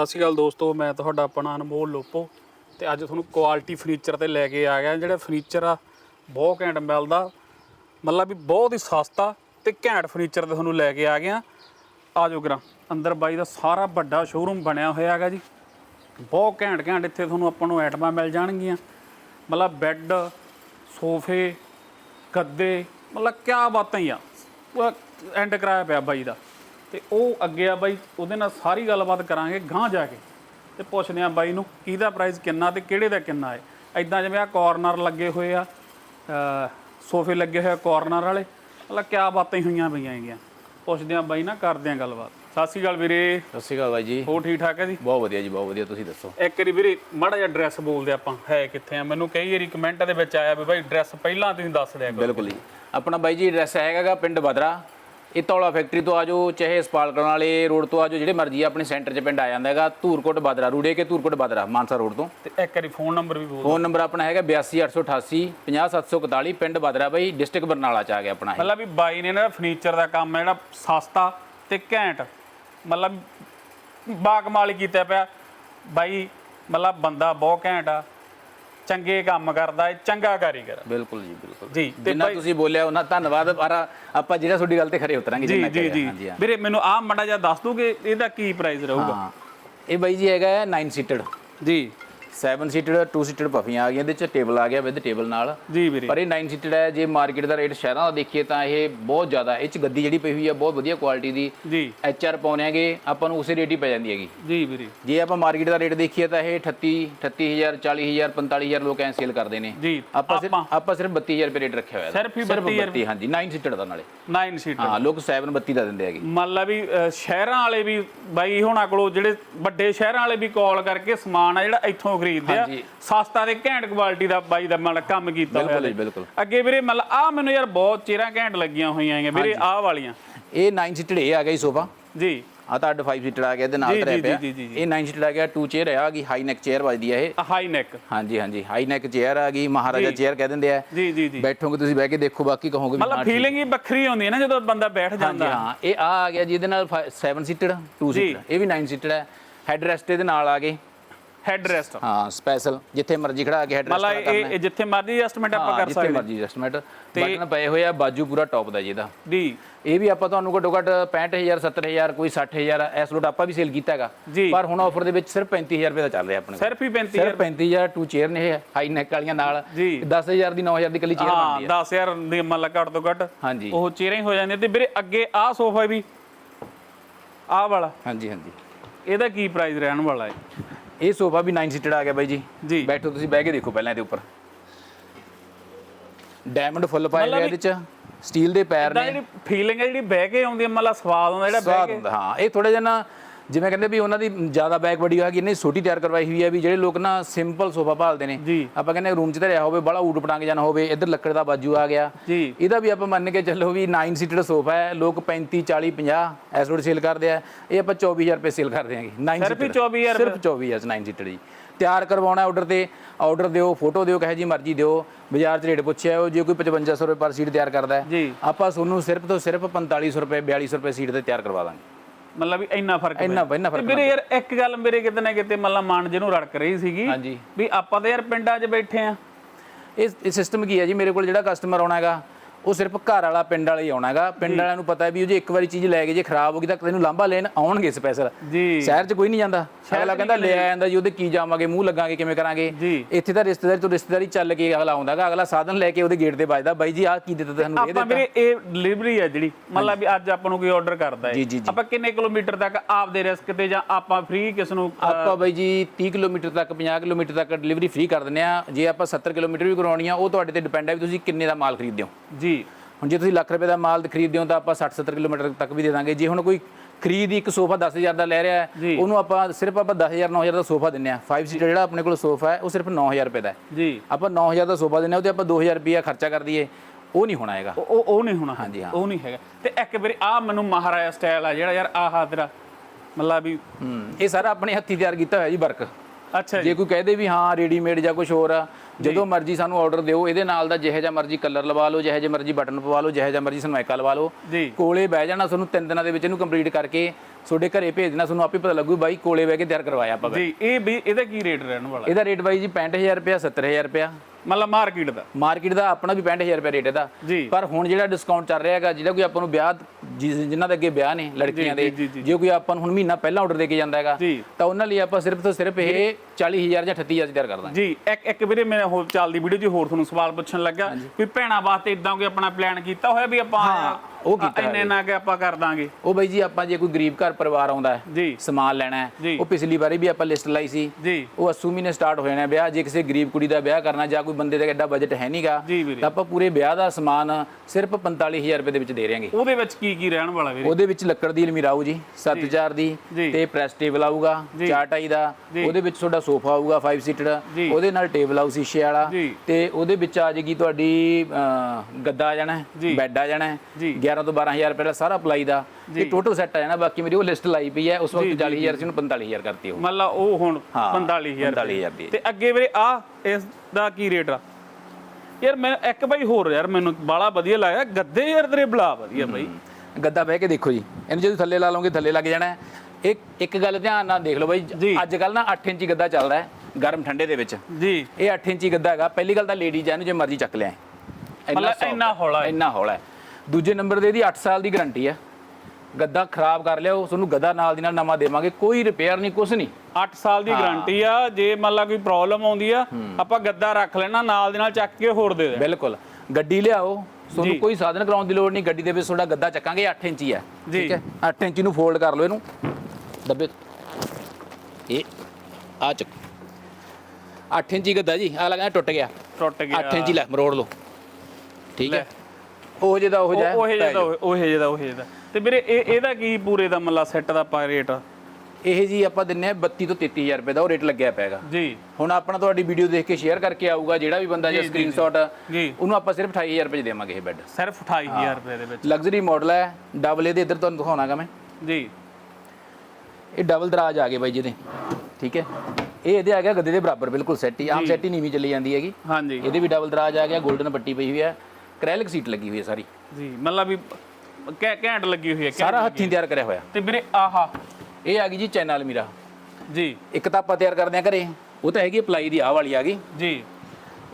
ਸਤਿ ਸ਼੍ਰੀ ਅਕਾਲ ਦੋਸਤੋ, ਮੈਂ ਤੁਹਾਡਾ ਆਪਣਾ ਅਨਮੋਲ ਲੋਪੋ ਤੇ ਅੱਜ ਤੁਹਾਨੂੰ ਕੁਆਲਿਟੀ ਫਰਨੀਚਰ ਤੇ ਲੈ ਕੇ ਆ ਗਿਆ ਜਿਹੜਾ ਫਰਨੀਚਰ ਆ, ਬਹੁਤ ਘੈਂਟ ਮਿਲਦਾ। ਮਤਲਬ ਵੀ ਬਹੁਤ ਹੀ ਸਸਤਾ ਤੇ ਘੈਂਟ ਫਰਨੀਚਰ ਤੇ ਤੁਹਾਨੂੰ ਲੈ ਕੇ ਆ ਗਿਆ। ਆ ਜਾਓ ਗਰਾਂ ਅੰਦਰ ਬਾਈ ਦਾ ਸਾਰਾ ਵੱਡਾ ਸ਼ੋਰੂਮ ਬਣਿਆ ਹੋਇਆ ਹੈਗਾ ਜੀ। ਬਹੁਤ ਘੈਂਟ ਘੈਂਟ ਇੱਥੇ ਤੁਹਾਨੂੰ ਆਪਾਂ ਨੂੰ ਆਈਟਮਾਂ ਮਿਲ ਜਾਣਗੀਆਂ। ਮਤਲਬ ਬੈੱਡ ਸੋਫੇ, ਗੱਦੇ, ਮਤਲਬ ਕਿਆ ਬਾਤਾਂ ਹੀ ਆ। ਐਂਡ ਕਰਾਇਆ ਪਿਆ ਬਾਈ ਦਾ। ਤੇ ਉਹ ਅੱਗੇ ਆ ਬਾਈ ਉਹਦੇ ਨਾਲ ਸਾਰੀ ਗੱਲਬਾਤ ਕਰਾਂਗੇ ਗਾਂਹ ਜਾ ਕੇ। ਤੇ ਪੁੱਛਦੇ ਆ ਬਾਈ ਨੂੰ ਕਿਹਦਾ ਪ੍ਰਾਈਸ ਕਿੰਨਾ ਤੇ ਕਿਹੜੇ ਦਾ ਕਿੰਨਾ ਹੈ? ਐਦਾਂ ਜਿਵੇਂ ਆ ਕਾਰਨਰ ਲੱਗੇ ਹੋਏ ਆ ਸੋਫੇ ਲੱਗੇ ਹੋਏ ਆ ਕਾਰਨਰ ਵਾਲੇ। ਮਤਲਬ ਕਿਆ ਬਾਤਾਂ ਹੀ ਹੋਈਆਂ ਪਈਆਂ ਹੈਗੀਆਂ। ਪੁੱਛਦੇ ਆ ਬਾਈ ਨਾਲ ਕਰਦੇ ਆ ਗੱਲਬਾਤ। ਸਤਿ ਸ਼੍ਰੀ ਅਕਾਲ ਵੀਰੇ। ਸਤਿ ਸ਼੍ਰੀ ਅਕਾਲ ਬਾਈ ਜੀ। ਹੋ ਠੀਕ ਠਾਕ ਹੈ ਜੀ? ਬਹੁਤ ਵਧੀਆ ਜੀ ਬਹੁਤ ਵਧੀਆ ਤੁਸੀਂ ਦੱਸੋ? ਇੱਕ ਵਾਰੀ ਵੀਰੇ ਮਾੜਾ ਜਿਹਾ ਐਡਰੈਸ ਬੋਲਦੇ ਆਪਾਂ ਹੈ ਕਿੱਥੇ ਆ? ਮੈਨੂੰ ਕਈ ਵਾਰੀ ਕਮੈਂਟ ਦੇ ਵਿੱਚ ਆਇਆ ਵੀ ਬਾਈ ਐਡਰੈਸ ਪਹਿਲਾਂ ਤੁਸੀਂ ਦੱਸ ਦਿਆ ਕਰੋ। ਬਿਲਕੁਲ ਜੀ। ਆਪਣਾ ਬਾਈ ਜੀ ਐਡਰੈਸ ਹੈਗਾਗਾ ਪਿੰਡ ਬਦਰਾ। ਇਹ ਤੌਲਾ ਫੈਕਟਰੀ ਤੋਂ ਆਜੋ ਚਾਹੇ ਸਪਾਲਕਣ ਵਾਲੇ ਰੋਡ ਤੋਂ ਆਜੋ ਜਿਹੜੇ ਮਰਜ਼ੀ ਆਪਣੇ ਸੈਂਟਰ 'ਚ ਪਿੰਡ ਆ ਜਾਂਦਾ ਹੈਗਾ ਧੂਰਕੋਟ ਬਦਰਾ ਰੂੜੇ ਕੇ ਧੂਰਕੋਟ ਬਦਰਾ ਮਾਨਸਾ ਰੋਡ ਤੋਂ। ਤੇ ਇੱਕ ਵਾਰੀ ਫੋਨ ਨੰਬਰ ਵੀ ਬੋਲ ਫੋਨ ਨੰਬਰ ਆਪਣਾ ਹੈਗਾ 82888 50741 ਪਿੰਡ ਬਦਰਾ ਬਾਈ ਡਿਸਟ੍ਰਿਕਟ ਬਰਨਾਲਾ 'ਚ ਆ ਗਿਆ ਆਪਣਾ। ਮਤਲਬ ਵੀ ਬਾਈ ਨੇ ਨਾ ਫਰਨੀਚਰ ਦਾ ਕੰਮ ਹੈ ਜਿਹੜਾ ਸਸਤਾ ਤੇ ਘੈਂਟ ਮਤਲਬ ਬਾਕਮਾਲ ਕੀਤਾ ਪਿਆ। ਬਾਈ ਮਤਲਬ ਬੰਦਾ ਬਹੁਤ ਘੈਂਟ ਆ। ਚੰਗੇ ਕੰਮ ਕਰਦਾ ਹੈ ਚੰਗਾ ਕਾਰੀਗਰ। ਬਿਲਕੁਲ ਜੀ ਬਿਲਕੁਲ। ਜੀ ਤੇ ਜਿੰਨਾ ਤੁਸੀਂ ਬੋਲਿਆ ਉਹਨਾਂ ਧੰਨਵਾਦ। ਪਰ ਆਪਾਂ ਜਿਹੜਾ ਤੁਹਾਡੀ ਗੱਲ ਤੇ ਖਰੇ ਉਤਰਾਂਗੇ ਜੀ ਜੀ ਕਰਿਆ। ਜੀ। ਹਾਂ। ਵੀਰੇ ਮੈਨੂੰ ਆਹ ਮੜਾ ਜਿਹਾ ਦੱਸ ਦੋਗੇ ਇਹਦਾ ਕੀ ਪ੍ਰਾਈਸ ਰਹੂਗਾ? ਹਾਂ। ਇਹ ਬਾਈ ਜੀ ਹੈਗਾ 9 ਸੀਟਡ ਜੀ। 7 ਸੀਟਡ 2 ਸੀਟਡ ਪਫੀਆਂ ਆ ਗਈਆਂ ਇਹਦੇ ਚ ਟੇਬਲ ਆ ਗਿਆ ਵਿਦ ਟੇਬਲ ਨਾਲ। ਜੀ ਵੀਰੇ। ਪਰ ਇਹ 9 ਸੀਟਡ ਹੈ ਜੇ ਮਾਰਕੀਟ ਦਾ ਰੇਟ ਸ਼ਹਿਰਾਂ ਦਾ ਦੇਖੀਏ ਤਾਂ ਇਹ ਬਹੁਤ ਜ਼ਿਆਦਾ ਇਹ ਚ ਗੱਦੀ ਜਿਹੜੀ ਪਈ ਹੋਈ ਹੈ ਬਹੁਤ ਵਧੀਆ ਕੁਆਲਿਟੀ ਦੀ। ਜੀ। ਐਚ ਆਰ ਪਾਉਣੇਗੇ ਆਪਾਂ ਨੂੰ ਉਸੇ ਰੇਟ ਹੀ ਪੈ ਜਾਂਦੀ ਹੈਗੀ। ਜੀ ਵੀਰੇ। ਜੇ ਆਪਾਂ ਮਾਰਕੀਟ ਦਾ ਰੇਟ ਦੇਖੀਏ ਤਾਂ ਇਹ 38 38000 40000 45000 ਲੋਕ ਐਂ ਸੇਲ ਕਰਦੇ ਨੇ। ਜੀ ਆਪਾਂ ਸਿਰਫ ਆਪਾਂ ਸਿਰਫ 32000 ਰੁਪਏ ਰੇਟ ਰੱਖਿਆ ਹੋਇਆ। ਸਿਰਫ ਹੀ 32,000 32 ਹਾਂਜੀ 9 ਸੀਟਡ ਦਾ ਨਾਲੇ। 9 ਸੀਟ ਹਾਂ ਲੋਕ 7 32 ਦਾ ਦਿੰਦੇ ਹੈਗੇ। ਮੰਨ ਲਾ ਵੀ ਸ਼ਹਿਰਾਂ ਵਾਲੇ ਵੀ ਬਾਈ ਹੋਣਾ ਕੋਲੋਂ ਜਿਹੜੇ ਵੱਡੇ ਸ਼ਹਿਰਾਂ ਵਾਲੇ ਵੀ ਕਾਲ ਕਰਕੇ ਸਮਾਨ ਆ ਜਿਹੜਾ ਇੱਥੋਂ ਖਰੀਦਦੇ ਆ। ਹਾਂਜੀ। ਸਸਤਾ ਤੇ ਘੈਂਟ ਕੁਆਲਿਟੀ ਦਾ ਬਾਈ ਦਾ ਮਤਲਬ ਕੰਮ ਕੀਤਾ ਹੋਇਆ ਬਿਲਕੁਲ। ਜੀ ਬਿਲਕੁਲ। ਅੱਗੇ ਵੀਰੇ ਮਤਲਬ ਆ ਮੈਨੂੰ ਯਾਰ ਬਹੁਤ ਚਿਹਰਾ ਘੈਂਟ ਲੱਗੀਆਂ ਹੋਈਆਂ ਹੈਗੀਆਂ। ਵੀਰੇ ਆਹ ਵਾਲੀਆਂ। ਇਹ 9 ਸੀਟਡ ਇਹ ਆ ਗਿਆ ਜੀ ਸੋਫਾ। ਜੀ। ਆ ਤਾਂ ਅੱਡ 5 ਸੀਟਡ ਆ ਗਿਆ ਇਹਦੇ ਨਾਲ ਜੀ, ਜੀ, ਪਿਆ ਜੀ, ਜੀ, ਜੀ। ਇਹ 9 ਸੀਟਡ ਆ ਗਿਆ 2 ਚੇਅਰ ਆ ਗਈ ਹਾਈ ਨੈਕ ਚੇਅਰ ਵੱਜਦੀ ਆ ਇਹ। ਹਾਈ ਨੈਕ ਹਾਂਜੀ ਹਾਂਜੀ ਹਾਈ ਨੈਕ ਚੇਅਰ ਆ ਗਈ ਮਹਾਰਾਜਾ ਚੇਅਰ ਕਹਿ ਦਿੰਦੇ ਆ। ਜੀ ਜੀ ਜੀ। ਬੈਠੋਗੇ ਤੁਸੀਂ ਬਹਿ ਕੇ ਦੇਖੋ ਬਾਕੀ ਕਹੋਗੇ ਵੀ ਮਤਲਬ ਹਾਂ ਠੀਕ। ਫੀਲਿੰਗ ਹੀ ਵੱਖਰੀ ਹੁੰਦੀ ਹੈ ਨਾ ਜਦੋਂ ਬੰਦਾ ਬੈਠ ਹਾਂਜੀ ਜਾਂਦਾ। ਹਾਂ ਇਹ ਆ ਆ ਗਿਆ ਜਿਹਦੇ ਨਾਲ 7 ਸੀਟਡ 2 ਜੀ। ਸੀਟਡ ਇਹ ਵੀ 9 ਸੀਟਡ ਹੈ। ਹੈਡ ਰੈਸਟ ਇਹਦੇ ਨਾਲ ਆ ਗਏ। ਹੈਡ ਰੈਸਟ ਹਾਂ ਸਪੈਸ਼ਲ ਜਿੱਥੇ ਮਰਜ਼ੀ ਖੜਾ ਕੇ ਹੈਡ ਰੈਸਟ ਮਤਲਬ ਇਹ ਇਹ ਜਿੱਥੇ ਮਰਜ਼ੀ ਐਡਜਸਟਮੈਂਟ ਆਪਾਂ ਕਰ ਜਿੱਥੇ ਸਕਦੇ। ਮਰਜ਼ੀ ਐਡਜਸਟਮੈਂਟ ਬਟਨ ਪਏ ਹੋਏ ਆ ਬਾਜੂ ਪੂਰਾ ਟੌਪ ਦਾ ਜੀ ਇਹਦਾ। ਜੀ। ਇਹ ਵੀ ਆਪਾਂ ਤੁਹਾਨੂੰ ਘੱਟੋ ਘੱਟ 65000 70000 ਕੋਈ 60000 ਇਸ ਲੋਟ ਆਪਾਂ ਵੀ ਸੇਲ ਕੀਤਾ ਹੈਗਾ। ਪਰ ਹੁਣ ਆਫਰ ਦੇ ਵਿੱਚ ਸਿਰਫ 35000 ਰੁਪਏ ਦਾ ਚੱਲ ਰਿਹਾ ਆਪਣੇ ਸਿਰਫ ਹੀ 35000 ਸਿਰਫ 35000 ਟੂ ਚੇਅਰ ਨੇ ਇਹ ਹਾਈ ਨੈਕ ਵਾਲੀਆਂ ਨਾਲ। ਜੀ। 10000 ਦੀ 9000 ਦੀ ਕੱਲੀ ਚੇਅਰ ਹਾਂ ਬਣਦੀ ਹੈ। 10000 ਦੀ ਮਤਲਬ ਘੱਟ ਤੋਂ ਘੱਟ। ਹਾਂਜੀ। ਉਹ ਚਿਹਰੇ ਹੀ ਹੋ ਜਾਂਦੇ ਤੇ ਵੀਰੇ ਅੱਗੇ ਆਹ ਸੋਫਾ ਵੀ ਆਹ ਵਾਲਾ। ਹਾਂਜੀ ਹਾਂਜੀ। ਇਹਦਾ ਕੀ ਪ੍ਰਾਈਸ ਰਹਿਣ ਵਾਲਾ ਹੈ? ਇਹ ਸੋਫਾ ਵੀ 9 ਸੀਟਡ ਆ ਗਿਆ ਬਾਈ ਜੀ। ਜੀ। ਬੈਠੋ ਤੁਸੀਂ ਬਹਿ ਕੇ ਦੇਖੋ ਪਹਿਲਾਂ ਇਹਦੇ ਉੱਪਰ। ਡਾਇਮੰਡ ਫੁੱਲ ਪਾਏ ਹੋਏ ਆ ਇਹਦੇ ਚ। ਸਟੀਲ ਦੇ ਪੈਰ ਨੇ। ਜਿਹੜੀ ਫੀਲਿੰਗ ਹੈ ਜਿਹੜੀ ਬਹਿ ਕੇ ਆਉਂਦੀ ਹੈ ਮਤਲਬ ਸਵਾਦ ਆਉਂਦਾ ਜਿਹੜਾ ਬਹਿ ਕੇ। ਹਾਂ। ਇਹ ਥੋੜਾ ਜਿਹਾ ਨਾ ਜਿਵੇਂ ਕਹਿੰਦੇ ਵੀ ਉਹਨਾਂ ਦੀ ਜ਼ਿਆਦਾ ਬੈਕ ਬੜੀ ਹੈਗੀ ਇਹਨੇ ਛੋਟੀ ਤਿਆਰ ਕਰਵਾਈ ਹੋਈ ਹੈ ਵੀ ਜਿਹੜੇ ਲੋਕ ਨਾ ਸਿੰਪਲ ਸੋਫਾ ਭਾਲਦੇ ਨੇ। ਆਪਾਂ ਕਹਿੰਦੇ ਰੂਮ 'ਚ ਧਰਿਆ ਹੋਵੇ ਬੜਾ ਊਟ ਪਟਾਂਗ ਜਾਣਾ ਹੋਵੇ ਇੱਧਰ ਲੱਕੜ ਦਾ ਬਾਜੂ ਆ ਗਿਆ। ਇਹਦਾ ਵੀ ਆਪਾਂ ਮੰਨ ਕੇ ਚੱਲੋ ਵੀ 9 ਸੀਟਡ ਸੋਫਾ ਹੈ ਲੋਕ 35 40 50 ਐਸ ਰੋਡ ਸੇਲ ਕਰਦੇ ਆ। ਇਹ ਆਪਾਂ 24000 ਰੁਪਏ ਸੇਲ ਕਰਦੇ ਆਂਗੇ 9 ਸਿਰਫ ਹੀ seated। 24,000 ਸਿਰਫ 24000 9 ਸੀਟਡ ਜੀ। ਤਿਆਰ ਕਰਵਾਉਣਾ ਆਰਡਰ ਤੇ ਆਰਡਰ ਦਿਓ ਫੋਟੋ ਦਿਓ ਕਹੇ ਜੀ ਮਰਜ਼ੀ ਦਿਓ। ਬਾਜ਼ਾਰ 'ਚ ਰੇਟ ਪੁੱਛਿਆ ਉਹ ਜੇ ਕੋਈ 5500 ਰੁਪਏ ਪਰ ਸੀਟ ਤਿਆਰ ਕਰਦਾ ਹੈ। ਆਪਾਂ ਤੁਹਾਨੂੰ ਸਿਰਫ ਤੋਂ ਸਿਰਫ 4500 ਰੁਪਏ 4200 ਰੁਪਏ ਸੀਟ ਤੇ ਤਿਆਰ ਕਰਵਾ ਦਾਂਗੇ। ਮਤਲਬ ਵੀ ਇੰਨਾ ਫ਼ਰਕ ਇੰਨਾ ਇੰਨਾ ਫ਼ਰਕ ਵੀਰੇ ਯਾਰ ਇੱਕ ਗੱਲ ਮੇਰੇ ਕਿਤੇ ਨਾ ਕਿਤੇ ਮਤਲਬ ਮਨ ਜਿਹਨੂੰ ਰੜਕ ਰਹੀ ਸੀਗੀ ਹਾਂਜੀ। ਵੀ ਆਪਾਂ ਤਾਂ ਯਾਰ ਪਿੰਡਾਂ 'ਚ ਬੈਠੇ ਆ। ਇਹ ਸਿਸਟਮ ਕੀ ਹੈ ਜੀ? ਮੇਰੇ ਕੋਲ ਜਿਹੜਾ ਕਸਟਮਰ ਆਉਣਾ ਹੈਗਾ ਉਹ ਸਿਰਫ ਘਰ ਵਾਲਾ ਪਿੰਡ ਵਾਲਾ ਹੀ ਆਉਣਾ ਹੈਗਾ। ਪਿੰਡ ਵਾਲਿਆਂ ਨੂੰ ਪਤਾ ਹੈ ਵੀ ਉਹ ਜੇ ਇੱਕ ਵਾਰੀ ਚੀਜ਼ ਲੈ ਗਏ ਜੇ ਖਰਾਬ ਹੋ ਗਈ ਤਾਂ ਤੈਨੂੰ ਲਾਂਭਾ ਲੈਣ ਆਉਣਗੇ ਸਪੈਸ਼ਲ ਜੀ। ਸ਼ਹਿਰ 'ਚ ਕੋਈ ਨਹੀਂ ਜਾਂਦਾ। ਅਗਲਾ ਕਹਿੰਦਾ ਲੈ ਆ ਜਾਂਦਾ ਜੀ ਉਹਦੇ ਕੀ ਜਾਵਾਂਗੇ ਮੂੰਹ ਲੱਗਾਂਗੇ ਕਿਵੇਂ ਕਰਾਂਗੇ। ਇੱਥੇ ਤਾਂ ਰਿਸ਼ਤੇਦਾਰੀ ਤੋਂ ਰਿਸ਼ਤੇਦਾਰੀ ਚੱਲ ਕੇ ਅਗਲਾ ਆਉਂਦਾਗਾ ਅਗਲਾ ਸਾਧਨ ਲੈ ਕੇ ਉਹਦੇ ਗੇਟ ਤੇ ਵੱਜਦਾ ਬਾਈ ਜੀ ਆਹ ਕੀ ਦਿੱਤਾ ਤੁਹਾਨੂੰ ਇਹ ਆਪਾਂ ਵੀਰੇ ਇਹ ਡਿਲੀਵਰੀ ਹੈ ਜਿਹੜੀ। ਮਤਲਬ ਵੀ ਅੱਜ ਆਪਾਂ ਨੂੰ ਕੋਈ ਆਰਡਰ ਕਰਦਾ ਹੈ। ਆਪਾਂ ਕਿੰਨੇ ਕਿਲੋਮੀਟਰ ਤੱਕ ਆਪਦੇ ਰਿਸਕ ਤੇ ਜਾਂ ਆਪਾਂ ਫ੍ਰੀ ਕਿਸ ਨੂੰ ਆਪਾਂ ਬਾਈ ਜੀ 30 ਕਿਲੋਮੀਟਰ ਤੱਕ 50 ਕਿਲੋਮੀਟਰ ਤੱਕ ਡਿਲੀਵਰੀ ਫ੍ਰੀ ਕਰ ਦਿੰਦੇ ਆ ਜੇ ਆਪਾਂ 70 ਕਿਲੋਮੀਟਰ ਵੀ ਕਰਾਉਣੀ ਆ ਉਹ ਤੁਹਾਡੇ ਤੇ ਡਿਪੈਂਡ ਹੈ ਵੀ ਤੁਸੀਂ ਕਿੰਨੇ ਦਾ ਮਾਲ ਖਰੀਦਦੇ ਹੋ। ਜੀ। ਹੁਣ ਜੇ ਤੁਸੀਂ ਲੱਖ ਰੁਪਏ ਦਾ ਮਾਲ ਖਰੀਦਦੇ ਹੋ ਤਾਂ ਆਪਾਂ 60 70 ਕਿਲੋਮੀਟਰ ਤੱਕ ਵੀ ਦੇ ਦਾਂਗੇ। ਜੇ ਹੁਣ ਕੋਈ ਖਰੀਦ ਇੱਕ ਸੋਫਾ 10000 ਦਾ ਲੈ ਰਿਹਾ। ਹੈ ਉਹਨੂੰ ਆਪਾਂ ਸਿਰਫ ਆਪਾਂ 10000 9000 ਦਾ ਸੋਫਾ ਦਿੰਨੇ ਆ 5 ਸੀਟਰ ਜਿਹੜਾ ਆਪਣੇ ਕੋਲ ਸੋਫਾ ਹੈ ਉਹ ਸਿਰਫ 9000 ਰੁਪਏ ਦਾ ਹੈ। ਜੀ। ਆਪਾਂ 9000 ਦਾ ਸੋਫਾ ਦਿੰਨੇ ਆ ਉਹ ਤੇ ਆਪਾਂ 2000 ਰੁਪਏ ਖਰਚਾ ਕਰ ਦਈਏ। ਉਹ ਨਹੀਂ ਹੋਣਾ ਹੈਗਾ। ਉਹ ਉਹ- ਨਹੀਂ ਹੋਣਾ। ਹਾਂਜੀ, ਹਾਂ। ਉਹ ਨਹੀਂ ਹੈਗਾ। ਤੇ ਇੱਕ ਵਾਰੀ ਆ ਮੈਨੂੰ ਮਹਾਰਾਜਾ ਸਟਾਈਲ ਆ ਜਿਹੜਾ ਯਾਰ ਆਹ ਤੇਰਾ ਮਤਲਬ ਵੀ ਇਹ ਸਾਰਾ ਆਪਣੇ ਹੱਥੀ ਤਿਆਰ ਕੀਤਾ ਹੋਇਆ ਜੀ ਵਰਕ। ਅੱਛਾ ਜੀ। ਕੋਈ ਕਹਦੇ ਵੀ ਹਾਂ ਰੈਡੀਮੇਡ ਜਾਂ ਕੁਝ ਹੋਰ ਆ ਜਦੋਂ ਮਰਜ਼ੀ ਸਾਨੂੰ ਆਰਡਰ ਦਿਓ ਇਹਦੇ ਨਾਲ ਦਾ ਜਿਹੇ ਜਿਹਾ ਮਰਜ਼ੀ ਕਲਰ ਲਵਾ ਲਓ ਜਿਹੇ ਜਿਹੇ ਮਰਜ਼ੀ ਬਟਨ ਪਵਾ ਲਓ ਜਿਹੇ ਜਿਹਾ ਮਰਜ਼ੀ ਸਨਮਾਈਕਾ ਲਵਾ ਲਓ ਕੋਲੇ ਬਹਿ ਜਾਣਾ ਤੁਹਾਨੂੰ ਤਿੰਨ ਦਿਨਾਂ ਦੇ ਵਿੱਚ ਇਹਨੂੰ ਕੰਪਲੀਟ ਕਰਕੇ ਤੁਹਾਡੇ ਘਰੇ ਭੇਜ ਦੇਣਾ ਤੁਹਾਨੂੰ ਆਪੇ ਪਤਾ ਲੱਗੂ ਬਾਈ ਕੋਲੇ ਬਹਿ ਕੇ ਤਿਆਰ ਕਰਵਾਇਆ ਆਪਾਂ ਜੀ ਇਹ ਵੀ ਇਹਦਾ ਕੀ ਰੇਟ ਰਹਿਣ ਵਾਲਾ? ਇਹਦਾ ਰੇਟ ਬਾਈ ਜੀ 65000 ਰੁਪਇਆ 70000 ਰੁਪਇਆ। ਮਤਲਬ ਮਾਰਕੀਟ ਦਾ? ਮਾਰਕੀਟ ਦਾ ਆਪਣਾ ਵੀ 65000 ਰੁਪਏ ਰੇਟ ਇਹਦਾ। ਪਰ ਹੁਣ ਜਿਹੜਾ ਡਿਸਕਾਊਂਟ ਚੱਲ ਰਿਹਾ ਹੈਗਾ ਜਿਹੜਾ ਕੋਈ ਆਪਾਂ ਨੂੰ ਵਿਆਹ ਜਿ- ਜਿਨ੍ਹਾਂ ਦੇ ਅੱਗੇ ਵਿਆਹ ਨੇ ਲੜਕੀਆਂ ਦੇ ਜੀ, ਜੀ, ਜੇ ਕੋਈ ਆਪਾਂ ਨੂੰ ਹੁਣ ਮਹੀਨਾ ਪਹਿਲਾਂ ਆਰਡਰ ਦੇ ਕੇ ਜਾਂਦਾ ਹੈਗਾ ਜੀ। ਤਾਂ ਉਹਨਾਂ ਲਈ ਆਪਾਂ ਸਿਰਫ ਤੋਂ ਸਿਰਫ ਇਹ 40000 ਜਾਂ 38000 ਚ ਤਿਆਰ ਕਰ ਦਾਂਗੇ। ਜੀ ਇੱਕ ਇੱਕ ਵੀਰੇ ਮੈਂ ਹੋਰ ਚੱਲਦੀ ਵੀਡੀਓ 'ਚ ਹੋਰ ਤੁਹਾਨੂੰ ਸਵਾਲ ਪੁੱਛਣ ਲੱਗਾ ਵੀ ਭੈਣਾਂ ਵਾਸਤੇ ਇਦਾਂ ਕੋਈ ਆਪਣਾ ਪਲਾਨ ਕੀਤਾ ਹੋਇਆ ਵੀ ਆਪਾਂ ਉਹ ਕੀਤਾ ਇੰਨੇ ਨਾ ਕਿ ਆਪਾਂ ਕਰ ਦਾਂਗੇ ਉਹ ਬਾਈ ਜੀ ਆਪਾਂ ਜੇ ਕੋਈ ਗਰੀਬ ਘਰ ਪਰਿਵਾਰ ਆਉਂਦਾ ਹੈ ਸਮਾਨ ਲੈਣਾ ਹੈ। ਉਹ ਪਿਛਲੀ ਵਾਰੀ ਵੀ ਆਪਾਂ ਲਿਸਟ ਲਾਈ ਸੀ ਉਹ 80 ਮਹੀਨੇ ਸਟਾਰਟ ਹੋ ਜਾਣਾ ਵਿਆਹ ਜੇ ਕਿਸੇ ਗਰੀਬ ਕੁੜੀ ਦਾ ਵਿਆਹ ਕਰਨਾ ਜਾਂ ਕੋਈ ਬੰਦੇ ਦਾ ਐਡਾ ਬਜਟ ਹੈ ਨਹੀਂਗਾ। ਤਾਂ ਆਪਾਂ ਪੂਰੇ ਵਿਆਹ ਦਾ ਸਮਾਨ ਸਿਰਫ 45000 ਰੁਪਏ ਦੇ ਵਿੱਚ ਦੇ ਰਹੇਗੇ ਉਹਦੇ ਵਿੱਚ ਕੀ ਕੀ ਰਹਿਣ ਵਾਲਾ ਵੀਰੇ ਉਹਦੇ ਵਿੱਚ ਲੱਕੜ ਦੀ ਅਲਮੀਰਾ ਆਊ ਜੀ 7000 ਦੀ। ਤੇ ਪ੍ਰੈਸ ਟੇਬਲ ਆਊਗਾ ਚਾਰ ਟਾਈ ਦਾ ਉਹਦੇ ਵਿੱਚ ਤੁਹਾਡਾ ਸੋਫਾ ਆਊਗਾ 5 ਸੀਟਰ ਜੀ। ਉਹਦੇ ਨਾਲ ਟੇਬਲ ਆਊ ਸ਼ੀਸ਼ੇ ਵਾਲਾ। ਤੇ ਉਹਦੇ ਵਿੱਚ ਆ ਜਾਏਗੀ ਤੁਹਾਡੀ ਗੱਦਾ ਆ ਜਾਣਾ ਬੈੱਡ ਆ ਜਾਣਾ। 11 ਤੋਂ 12000 ਰੁਪਏ ਦਾ ਸਾਰਾ ਅਪਲਾਈ ਦਾ ਇਹ ਟੋਟਲ ਸੈੱਟ ਆ ਜਾਣਾ ਬਾਕੀ ਮੇਰੀ ਉਹ ਲਿਸਟ ਲਾਈ ਪਈ ਹੈ ਉਸ ਵਕਤ 40000 ਸੀ ਉਹਨੂੰ 45000 ਕਰਤੀ ਉਹ। ਮਤਲਬ ਉਹ ਹੁਣ ਹਾਂ, 45000 45000 ਦੀ। ਤੇ ਅੱਗੇ ਵੀਰੇ ਆ ਇਸ ਦਾ ਕੀ ਰੇਟ ਆ? ਯਾਰ ਮੈਂ ਇੱਕ ਬਾਈ ਹੋਰ ਯਾਰ ਮੈਨੂੰ ਬਾਲਾ ਵਧੀਆ ਲੱਗਿਆ। ਗੱਦੇ ਯਾਰ ਤੇਰੇ ਬਲਾ ਵਧੀਆ ਬਾਈ। ਗੱਦਾ ਬਹਿ ਕੇ ਦੇਖੋ ਜੀ। ਇਹਨੂੰ ਜਦੋਂ ਥੱਲੇ ਲਾ ਲਓਗੇ ਥੱਲੇ ਲੱਗ ਜਾਣਾ। ਇੱਕ ਇੱਕ ਗੱਲ ਧਿਆਨ ਨਾਲ ਦੇਖ ਲਓ। ਬਾਈ ਅੱਜ ਕੱਲ ਨਾ 8 ਇੰਚੀ ਗੱਦਾ ਚੱਲਦਾ ਹੈ ਗਰਮ ਠੰਡੇ ਦੇ ਵਿੱਚ। ਜੀ। ਇਹ 8 ਇੰਚੀ ਗੱਦਾ ਹੈਗਾ। ਪਹਿਲੀ ਗੱਲ ਤਾਂ ਲੇਡੀ ਜਾਂ ਇਹਨੂੰ ਜੇ ਮਰਜ਼ੀ ਚੱਕ ਲਿਆ। ਮਤਲਬ ਇੰਨਾ ਹੌਲਾ। ਇੰਨਾ ਹੌਲਾ ਹੈ। ਦੂਜੇ ਨੰਬਰ ਦੇ ਇਹਦੀ 8 ਸਾਲ ਦੀ ਗਾਰੰਟੀ ਹੈ। ਗੱਦਾ ਖਰਾਬ ਕਰ ਲਿਆ ਤੁਹਾਨੂੰ ਗੱਦਾ ਨਾਲ ਦੀ ਨਾਲ ਨਵਾਂ ਦੇਵਾਂਗੇ। ਕੋਈ ਰਿਪੇਅਰ ਨਹੀਂ ਕੁਝ ਨਹੀਂ। 8 ਸਾਲ ਦੀ ਗਾਰੰਟੀ ਆ ਜੇ ਮੰਨ ਲਾ ਕੋਈ ਪ੍ਰੋਬਲਮ ਆਉਂਦੀ ਆ ਆਪਾਂ ਗੱਦਾ ਰੱਖ ਲੈਣਾ ਨਾਲ ਦੇ ਨਾਲ ਚੱਕ ਕੇ ਹੋਰ ਦੇ ਦੇ। ਬਿਲਕੁਲ। ਗੱਡੀ ਲਿਆਓ ਤੁਹਾਨੂੰ ਕੋਈ ਸਾਧਨ ਕਰਾਉਣ ਦੀ ਲੋੜ ਨਹੀਂ ਗੱਡੀ ਦੇ ਵਿੱਚ ਤੁਹਾਡਾ ਗੱਦਾ ਚੱਕਾਂਗੇ 8 ਇੰਚੀ ਹੈ ਜੀ। ਠੀਕ ਹੈ? 8 ਇੰਚੀ ਨੂੰ ਫੋਲਡ ਕਰ ਲਓ ਇਹਨੂੰ। ਦੱਬੇ। ਇਹ ਆ ਚੱਕ। 8 ਇੰਚੀ ਗੱਦਾ ਜੀ ਆ ਲਗਾ ਟੁੱਟ ਗਿਆ। ਟੁੱਟ ਗਿਆ। 8 ਇੰਚੀ ਲੈ ਮਰੋੜ ਲਓ। ਠੀਕ। ਹੈ? ਉਹ ਜਿਹਦਾ ਉਹ ਜਿਹਾ ਉਹ ਜਿਹਦਾ ਉਹ ਜਿਹਦਾ ਉਹ ਜਿਹਦਾ। ਤੇ ਵੀਰੇ ਇਹ ਇਹਦਾ ਕੀ ਪੂਰੇ ਦਾ ਮੱਲਾ ਸੈੱਟ ਦਾ ਪਾ ਰੇਟ ਇਹ ਜੀ ਆਪਾਂ ਦਿੰਨੇ ਆ 32 ਤੋਂ 33000 ਰੁਪਏ ਦਾ ਉਹ ਰੇਟ ਲੱਗਿਆ ਪੈਗਾ ਜੀ। ਹੁਣ ਆਪਣਾ ਤੁਹਾਡੀ ਵੀਡੀਓ ਦੇਖ ਕੇ ਸ਼ੇਅਰ ਕਰਕੇ ਆਊਗਾ ਜਿਹੜਾ ਵੀ ਬੰਦਾ ਜਾਂ ਸਕਰੀਨਸ਼ਾਟ ਜੀ ਉਹਨੂੰ ਆਪਾਂ ਸਿਰਫ 28000 ਰੁਪਏ ਦੇਵਾਂਗੇ ਇਹ ਬੈੱਡ ਸਿਰਫ 28000 ਰੁਪਏ ਦੇ ਵਿੱਚ। ਲਗਜ਼ਰੀ ਮਾਡਲ ਹੈ ਡਬਲ ਇਹਦੇ ਇੱਧਰ ਤੁਹਾਨੂੰ ਦਿਖਾਉਣਾਗਾ ਮੈਂ। ਜੀ। ਇਹ ਡਬਲ ਦਰਾਜ ਆ ਗਏ ਬਾਈ ਜਿਹਦੇ ਠੀਕ ਹੈ? ਇਹ ਇਹਦੇ ਆ ਗਿਆ ਗੱਦੇ ਦੇ ਬਰਾਬਰ ਬਿਲਕੁਲ ਸੈੱਟ ਹੀ। ਆਮ ਸੈੱਟ ਹੀ ਨੀਵੀਂ ਚੱਲੀ ਜਾਂਦੀ ਹੈਗੀ। ਹਾਂਜੀ। ਇਹਦੇ ਵੀ ਡਬਲ ਦਰਾਜ ਆ ਗਿਆ 골ਡਨ ਪੱਟੀ ਪਈ ਹੋਈ ਹੈ। ਕ੍ਰੈਲਿਕ ਸੀਟ ਲੱਗੀ ਹੋਈ ਹੈ ਸਾਰੀ। ਜੀ ਮਤਲਬ ਵੀ ਘੈ- ਘੈਂਟ ਲੱਗੀ ਹੋਈ ਹੈ ਘੈਂਟ ਸਾਰਾ ਹੱਥੀਂ ਤਿਆਰ ਕਰਿਆ ਹੋਇਆ। ਤੇ ਵੀਰੇ ਆਹਾ। ਇਹ ਆ ਗਈ ਜੀ ਚੈਨਾ ਅਲਮੀਰਾ ਜੀ। ਇੱਕ ਤਾਂ ਆਪਾਂ ਤਿਆਰ ਕਰਦੇ ਆ ਘਰੇ। ਉਹ ਤਾਂ ਹੈਗੀ ਪਲਾਈ ਦੀ ਆਹ ਵਾਲੀ ਆ ਗਈ। ਜੀ।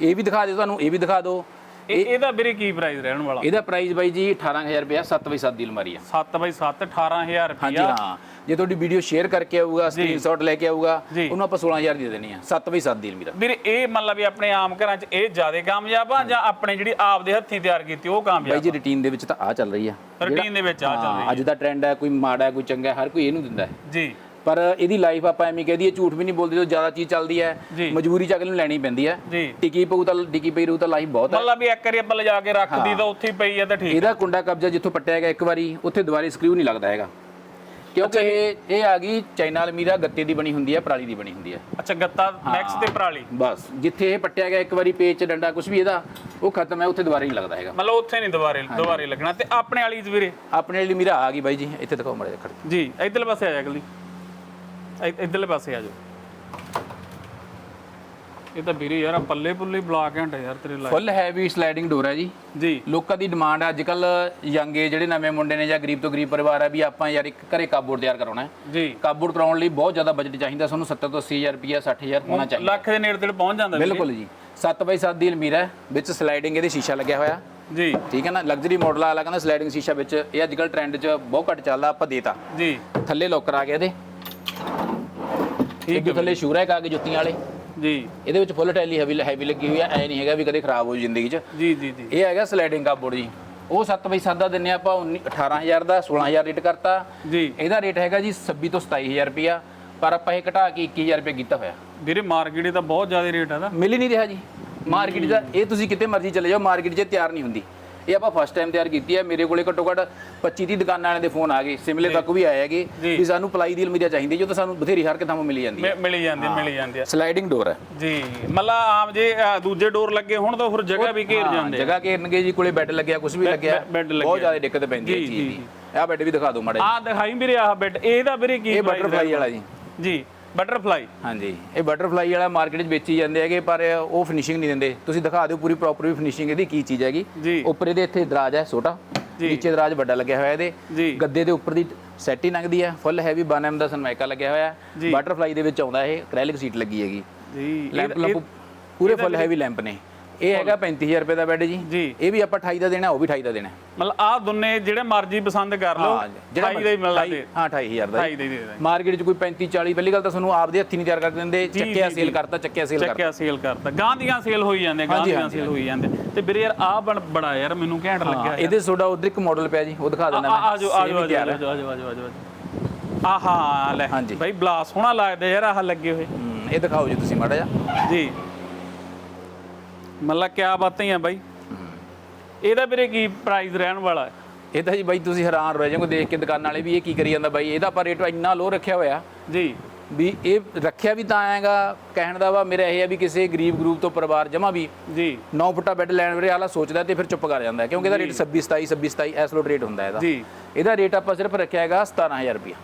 ਇਹ ਵੀ ਦਿਖਾ ਦਿਓ ਤੁਹਾਨੂੰ ਇਹ ਵੀ ਦਿਖਾ ਦਿਓ। ਇਹ ਇਹਦਾ ਵੀਰੇ ਕੀ ਪ੍ਰਾਈਸ ਰਹਿਣ ਵਾਲਾ? ਇਹਦਾ ਪ੍ਰਾਈਸ ਬਾਈ ਜੀ 18000 ਰੁਪਇਆ 7 ਬਾਈ 7 ਦੀ ਅਲਮਾਰੀ ਆ। 7 ਬਾਈ 7 18000 ਹਾਂਜੀ ਰੁਪਿਆ ਹਾਂ। ਜੇ ਤੁਹਾਡੀ ਵੀਡੀਓ ਸ਼ੇਅਰ ਕਰਕੇ ਆਊਗਾ ਸਕਰੀਨਸ਼ਾਟ ਲੈ ਕੇ ਆਊਗਾ। ਉਹਨੂੰ ਆਪਾਂ 16000 ਦੀ ਦੇਣੀ ਆ। 7 ਬਾਈ 7 ਦੀ ਅਲਮੀਰਾ ਵੀਰੇ ਇਹ ਮਤਲਬ ਵੀ ਆਪਣੇ ਆਮ ਘਰਾਂ 'ਚ ਇਹ ਜ਼ਿਆਦਾ ਕਾਮਯਾਬ ਆ ਜਾਂ ਆਪਣੇ ਜਿਹੜੀ ਆਪ ਦੇ ਹੱਥੀਂ ਤਿਆਰ ਕੀਤੀ ਉਹ ਬਾਈ ਕਾਮਯਾਬ ਜੀ ਰੁਟੀਨ ਦੇ ਵਿੱਚ ਤਾਂ ਆ ਚੱਲ ਰਹੀ ਆ। ਰੂਟੀਨ ਦੇ ਵਿੱਚ ਆ ਚੱਲ ਹਾਂ, ਅੱਜ ਦਾ ਟ੍ਰੈਂਡ ਹੈ ਕੋਈ ਮਾੜਾ ਕੋਈ ਚੰਗਾ ਹਰ ਕੋਈ ਇਹਨੂੰ ਦਿੰਦਾ ਹੈ। ਜੀ। ਪਰ ਇਹਦੀ ਲਾਈਫ ਆਪਾਂ ਐਵੇਂ ਕਹਦੀ ਹੈ ਝੂਠ ਵੀ ਨਹੀਂ ਬੋਲਦੇ ਜਦੋਂ ਜ਼ਿਆਦਾ ਚੀਜ਼ ਚੱਲਦੀ ਹੈ। ਜੀ। ਮਜਬੂਰੀ ਚ ਅਗਲੇ ਨੂੰ ਲੈਣੀ ਪੈਂਦੀ ਹੈ। ਜੀ। ਟਿਕੀ ਪਊ ਤਾਂ ਟਿਕੀ ਪਈ ਰੂ ਤਾਂ ਲਾਈਫ ਬਹੁਤ ਹੈ। ਮਤਲਬ ਵੀ ਇੱਕ ਵਾਰੀ ਆਪਾਂ ਲਿਜਾ ਕੇ ਰੱਖਦੀ ਤਾਂ ਉੱਥੇ ਹੀ ਪਈ ਆ ਤਾਂ ਠੀਕ ਇਹਦਾ ਕੁੰਡਾ ਕਬਜ਼ਾ ਜਿੱਥੋਂ ਪੱਟਿਆ ਗਿਆ ਇੱਕ ਵਾਰੀ ਉੱਥੇ ਦੁਬਾਰੇ ਸਕਰੂ ਨਹੀਂ ਲੱਗਦਾ ਹੈਗਾ। ਕਿਉਂਕਿ ਇਹ ਇਹ ਆ ਗਈ ਚਾਈਨਾ ਅਲਮੀਰਾ ਗੱਤੇ ਦੀ ਬਣੀ ਹੁੰਦੀ ਹੈ ਪਰਾਲੀ ਦੀ ਬਣੀ ਹੁੰਦੀ ਹੈ। ਅੱਛਾ ਗੱਤਾ ਮੈਕਸ ਤੇ ਪਰਾਲੀ। ਬਸ ਜਿੱਥੇ ਇਹ ਪੱਟਿਆ ਗਿਆ ਇੱਕ ਵਾਰੀ ਪੇਚ ਡੰਡਾ ਕੁਝ ਵੀ ਇਹਦਾ ਉਹ ਖਤਮ ਹੈ ਉੱਥੇ ਦੁਬਾਰੇ ਨਹੀਂ ਲੱਗਦਾ ਹੈਗਾ। ਮਤਲਬ ਉੱਥੇ ਨਹੀਂ ਦੁਬਾਰੇ ਦੁਬਾਰੇ ਲੱਗਣਾ। ਤੇ ਆਪਣੇ ਵਾਲੀ ਵੀਰੇ? ਆਪਣੇ ਲਈ ਮੀਰਾ ਆ ਗਈ ਬਾਈ ਜੀ ਇੱਥੇ ਦਿਖਾਓ ਮੜੇ ਖੜ। ਜੀ ਇਧਰਲੇ ਪਾਸੇ ਆ ਜਾ ਅਗਲੀ। ਇ- ਇਧਰਲੇ ਪਾਸੇ ਆ ਜਾਓ। ਇਹ ਤਾਂ ਵੀਰੇ ਯਾਰ ਆਹ ਪੱਲੇ ਪੁੱਲੇ ਬਲਾ ਘੰਟਾ ਯਾਰ ਤੇਰੇ ਲਾਇਕ। ਫੁੱਲ ਹੈਵੀ ਸਲਾਈਡਿੰਗ ਡੋਰ ਹੈ ਜੀ। ਜੀ। ਲੋਕਾਂ ਦੀ ਡਿਮਾਂਡ ਹੈ। ਅੱਜ ਕੱਲ ਯੰਗ ਏ ਜਿਹੜੇ ਨਵੇਂ ਮੁੰਡੇ ਨੇ ਜਾਂ ਗਰੀਬ ਤੋਂ ਗਰੀਬ ਪਰਿਵਾਰ ਹੈ ਵੀ ਆਪਾਂ ਯਾਰ ਇੱਕ ਘਰੇ ਕਾਬੋਰਡ ਤਿਆਰ ਕਰਾਉਣਾ ਹੈ। ਜੀ। ਕਾਬੋਰਡ ਕਰਾਉਣ ਲਈ ਬਹੁਤ ਜ਼ਿਆਦਾ ਬਜਟ ਚਾਹੀਦਾ। ਸਾਨੂੰ 70 ਤੋਂ 80000 ਰੁਪਇਆ 60000 ਹੋਣਾ ਚਾਹੀਦਾ। ਲੱਖ ਦੇ ਨੇੜੇ ਤੇੜੇ ਪਹੁੰਚ ਜਾਂਦਾ ਵੀਰੇ। ਬਿਲਕੁਲ ਜੀ। 7x7 ਦੀ ਅਲਮੀਰਾ ਹੈ ਵਿੱਚ ਸਲਾਈਡਿੰਗ ਇਹਦੇ ਸ਼ੀਸ਼ਾ ਲੱਗਿਆ ਹੋਇਆ। ਜੀ। ਠੀਕ ਹੈ ਨਾ? ਲਗਜ਼ਰੀ ਮਾਡਲ ਵਾਲਾ ਕਹਿੰਦਾ ਸਲਾਈਡਿੰਗ ਸ਼ੀਸ਼ਾ ਵਿੱਚ। ਇਹ ਅੱਜ ਕੱਲ ਟ੍ਰੈਂਡ 'ਚ ਬਹੁਤ ਘੱਟ ਚੱਲਦਾ ਆਪਾਂ ਦੇਤਾ। ਜੀ। ਥੱਲੇ ਲੋਕਰ ਆ ਗਿਆ ਇਹਦੇ। ਠੀਕ ਇਹਦੇ ਥੱਲੇ ਸ਼ੂਰਾ ਆ ਕੇ ਜੁੱਤੀਆਂ ਵਾਲੇ। ਜੀ। ਇਹਦੇ ਵਿੱਚ ਫੁੱਲ ਟੈਲੀ ਹੈਵੀ ਹੈਵੀ ਲੱਗੀ ਹੋਈ ਹੈ ਐ ਨਹੀਂ ਹੈਗਾ ਵੀ ਕਦੇ ਖਰਾਬ ਹੋ ਜ਼ਿੰਦਗੀ 'ਚ। ਜੀ ਜੀ ਜੀ। ਇਹ ਹੈਗਾ ਸਲਾਈਡਿੰਗ ਕਾਬੋਰਡ ਜੀ। ਉਹ 7x7 ਦਾ ਦਿੰਨੇ ਆਪਾਂ 19 18000 ਦਾ 16000 ਰੇਟ ਕਰਤਾ। ਜੀ। ਇਹਦਾ ਰੇਟ ਹੈਗਾ ਜੀ 26 ਤੋਂ 27000 ਰੁਪਿਆ ਪਰ ਆਪਾਂ ਇਹ ਘਟਾ ਕੇ 21000 ਰੁਪਏ ਕੀਤਾ ਹੋਇਆ। ਵੀਰੇ ਮਾਰਕੀਟ ਦਾ ਬਹੁਤ ਜ਼ਿਆਦਾ ਰੇਟ ਆ ਦਾ ਮਿਲ ਹੀ ਨਹੀਂ ਰਿਹਾ ਜੀ। ਮਾਰਕੀਟ ਦਾ ਇਹ ਤੁਸੀਂ ਕਿਤੇ ਮਰਜ਼ੀ ਚਲੇ ਜਾਓ ਮਾਰਕੀਟ 'ਚ ਤਿਆਰ ਨਹੀਂ ਹੁੰਦੀ। ਇਹ ਆਪਾਂ ਫਸਟ ਟਾਈਮ ਤਿਆਰ ਕੀਤੀ ਹੈ। ਮੇਰੇ ਕੋਲੇ ਘੱਟੋ ਘੱਟ 25 30 ਦੁਕਾਨਾਂ ਵਾਲਿਆਂ ਦੇ ਫੋਨ ਆ ਗਏ। ਸਿਮਲੇ ਤੱਕ ਵੀ ਆਏ ਹੈਗੇ। ਵੀ ਸਾਨੂੰ ਪਲਾਈ ਦੀ ਅਲਮੀਰਾ ਚਾਹੀਦੀ ਜੋ ਤਾਂ ਸਾਨੂੰ ਬਥੇਰੀ ਹਰ ਕਿਥਾਂ ਮਿਲੀ ਜਾਂਦੀ ਹੈ। ਮਿਲੀ ਜਾਂਦੀ ਮਿਲੀ ਜਾਂਦੀ ਆ ਸਲਾਈਡਿੰਗ ਡੋਰ ਹੈ। ਜੀ। ਮਤਲਬ ਆਮ ਜੇ ਦੂਜੇ ਡੋਰ ਲੱਗੇ ਹੁਣ ਤਾਂ ਫਿਰ ਜਗ੍ਹਾ ਵੀ ਘੇਰ ਹਾਂ, ਜਾਂਦੇ ਆ। ਜਗ੍ਹਾ ਘੇਰਨਗੇ ਜੀ ਕੋਲੇ ਬੈੱਡ ਲੱਗਿਆ ਕੁਝ ਵੀ ਲੱਗਿਆ। ਬਹੁਤ ਜ਼ਿਆਦਾ ਦਿੱਕਤ ਪੈਂਦੀ ਹੈ ਜੀ, ਦੀ। ਆਹ ਬੈੱਡ ਵੀ ਦਿਖਾ ਦਿਓ ਮਾੜਾ। ਆਹ ਦਿਖਾਈ ਵੀਰੇ ਆਹ ਬੈੱਡ ਇਹਦਾ ਵੀਰੇ ਕੀ ਇਹ ਬਟਰਫਲਾਈ ਵਾਲਾ ਜੀ। ਜੀ। ਬਟਰਫਲਾਈ ਹਾਂਜੀ। ਇਹ ਬਟਰਫਲਾਈ ਵਾਲਾ ਮਾਰਕੀਟ 'ਚ ਵੇਚੀ ਜਾਂਦੇ ਹੈਗੇ ਪਰ ਉਹ ਫਿਨਿਸ਼ਿੰਗ ਨਹੀਂ ਦਿੰਦੇ। ਤੁਸੀਂ ਦਿਖਾ ਦਿਓ ਪੂਰੀ ਪ੍ਰੋਪਰ ਵੀ ਫਿਨਿਸ਼ਿੰਗ ਇਹਦੀ ਕੀ ਚੀਜ਼ ਹੈਗੀ। ਜੀ। ਉੱਪਰ ਇਹਦੇ ਇੱਥੇ ਦਰਾਜ ਹੈ ਛੋਟਾ। ਨੀਚੇ ਦਰਾਜ ਵੱਡਾ ਲੱਗਿਆ ਹੋਇਆ ਇਹਦੇ। ਜੀ। ਗੱਦੇ ਦੇ ਉੱਪਰ ਦੀ ਸੈਟ ਹੀ ਲੰਘਦੀ ਹੈ। ਫੁੱਲ ਹੈਵੀ 1M ਦਾ ਸਨਮਾਈਕਾ ਲੱਗਿਆ ਹੋਇਆ ਜੀ। ਬਟਰਫਲਾਈ ਦੇ ਵਿੱਚ ਆਉਂਦਾ ਇਹ। ਐਕ੍ਰੈਲਿਕ ਸੀਟ ਲੱਗੀ ਹੈਗੀ। ਜੀ। ਲੈਂਪ ਲੰਪ ਪੂਰੇ ਫੁੱਲ ਹੈਵੀ ਲੈਂਪ ਨੇ। ਇਹ ਹੈਗਾ 35000 ਰੁਪਏ ਦਾ ਬੈੱਡ ਜੀ। ਜੀ। ਇਹ ਵੀ ਆਪਾਂ 28 ਦਾ ਦੇਣਾ ਉਹ ਵੀ 28 ਦਾ ਦੇਣਾ। ਮਤਲਬ ਆ ਦੋਨੇ ਜਿਹੜੇ ਮਰਜ਼ੀ ਪਸੰਦ ਕਰ ਲਓ ਹਾਂ ਜਿਹੜਾ ਦਾ ਹੀ ਮਿਲਦਾ ਹਾਂ 28000 ਦਾ 28 ਦੇ ਮਾਰਕੀਟ 'ਚ ਕੋਈ 35 40 ਪਹਿਲੀ ਗੱਲ ਤਾਂ ਤੁਹਾਨੂੰ ਆਪਦੇ ਹੱਥੀਂ ਨਹੀਂ ਤਿਆਰ ਕਰਕੇ ਦਿੰਦੇ ਚੱਕਿਆ ਸੇਲ। ਕਰਤਾ ਚੱਕਿਆ ਸੇਲ ਕਰਤਾ। ਚੱਕਿਆ ਸੇਲ ਕਰਤਾ। ਗਾਂ ਦੀਆਂ ਸੇਲ ਹੋਈ ਜਾਂਦੇ ਗਾਂ ਦੀਆਂ ਸੇਲ ਹੋਈ ਜਾਂਦੇ। ਤੇ ਵੀਰੇ ਯਾਰ ਆ ਬੜਾ ਯਾਰ ਮੈਨੂੰ ਘੈਂਟ ਲੱਗਿਆ ਹਾਂ। ਇਹਦੇ ਤੁਹਾਡਾ ਉਧਰ ਇੱਕ ਮਾਡਲ ਪਿਆ ਜੀ ਉਹ ਦਿਖਾ ਦਿੰਦਾ ਆ ਆਜੋ ਆਜੋ ਹੀ ਹੈ। ਆਜੋ ਆਜੋ ਆਜੋ ਆਜੋ ਆਹਾ ਲੈ। ਭਾਈ ਬਲਾ ਸੋਹਣਾ ਲੱਗਦਾ ਯਾਰ ਆਹ ਲੱਗੇ ਹੋਏ। ਹੂੰ, ਇਹ ਦਿਖਾਓ ਜੀ ਤੁਸੀਂ ਮਾੜਾ ਜਿਹਾ। ਜੀ। ਮੱਲਾ ਕਿਆ ਬਾਤਾਂ ਹੀ ਆ ਬਾਈ। ਇਹਦਾ ਵੀਰੇ ਕੀ ਪ੍ਰਾਈਸ ਰਹਿਣ ਵਾਲਾ ਹੈ? ਇਹ ਤਾਂ ਜੀ ਬਾਈ ਤੁਸੀਂ ਹੈਰਾਨ ਰਹਿ ਜਾਓਗੇ ਦੇਖ ਕੇ ਦੁਕਾਨ ਵਾਲੇ ਵੀ ਇਹ ਕੀ ਕਰੀ ਜਾਂਦਾ ਬਾਈ। ਇਹਦਾ ਆਪਾਂ ਰੇਟ ਇੰਨਾ ਲੋ ਰੱਖਿਆ ਹੋਇਆ ਜੀ। ਵੀ ਇਹ ਰੱਖਿਆ ਵੀ ਤਾਂ ਆਏਗਾ ਕਹਿਣ ਦਾ ਵਾ ਮੇਰਾ ਇਹ ਹੈ ਵੀ ਕਿਸੇ ਗਰੀਬ ਗਰੂਪ ਤੋਂ ਪਰਿਵਾਰ ਜਮਾ ਵੀ ਜੀ। 9 ਫੁੱਟਾ ਬੈੱਡ ਲੈਣ ਵੇਲੇ ਆਲਾ ਸੋਚਦਾ ਤੇ ਫਿਰ ਚੁੱਪ ਕਰ ਜਾਂਦਾ ਕਿਉਂਕਿ ਇਹਦਾ ਰੇਟ 26 27 26 27 ਐਸ ਲੋਟ ਰੇਟ ਹੁੰਦਾ ਇਹਦਾ। ਜੀ। ਇਹਦਾ ਰੇਟ ਆਪਾਂ ਸਿਰਫ ਰੱਖਿਆ ਹੈਗਾ 17000 ਰੁਪਇਆ।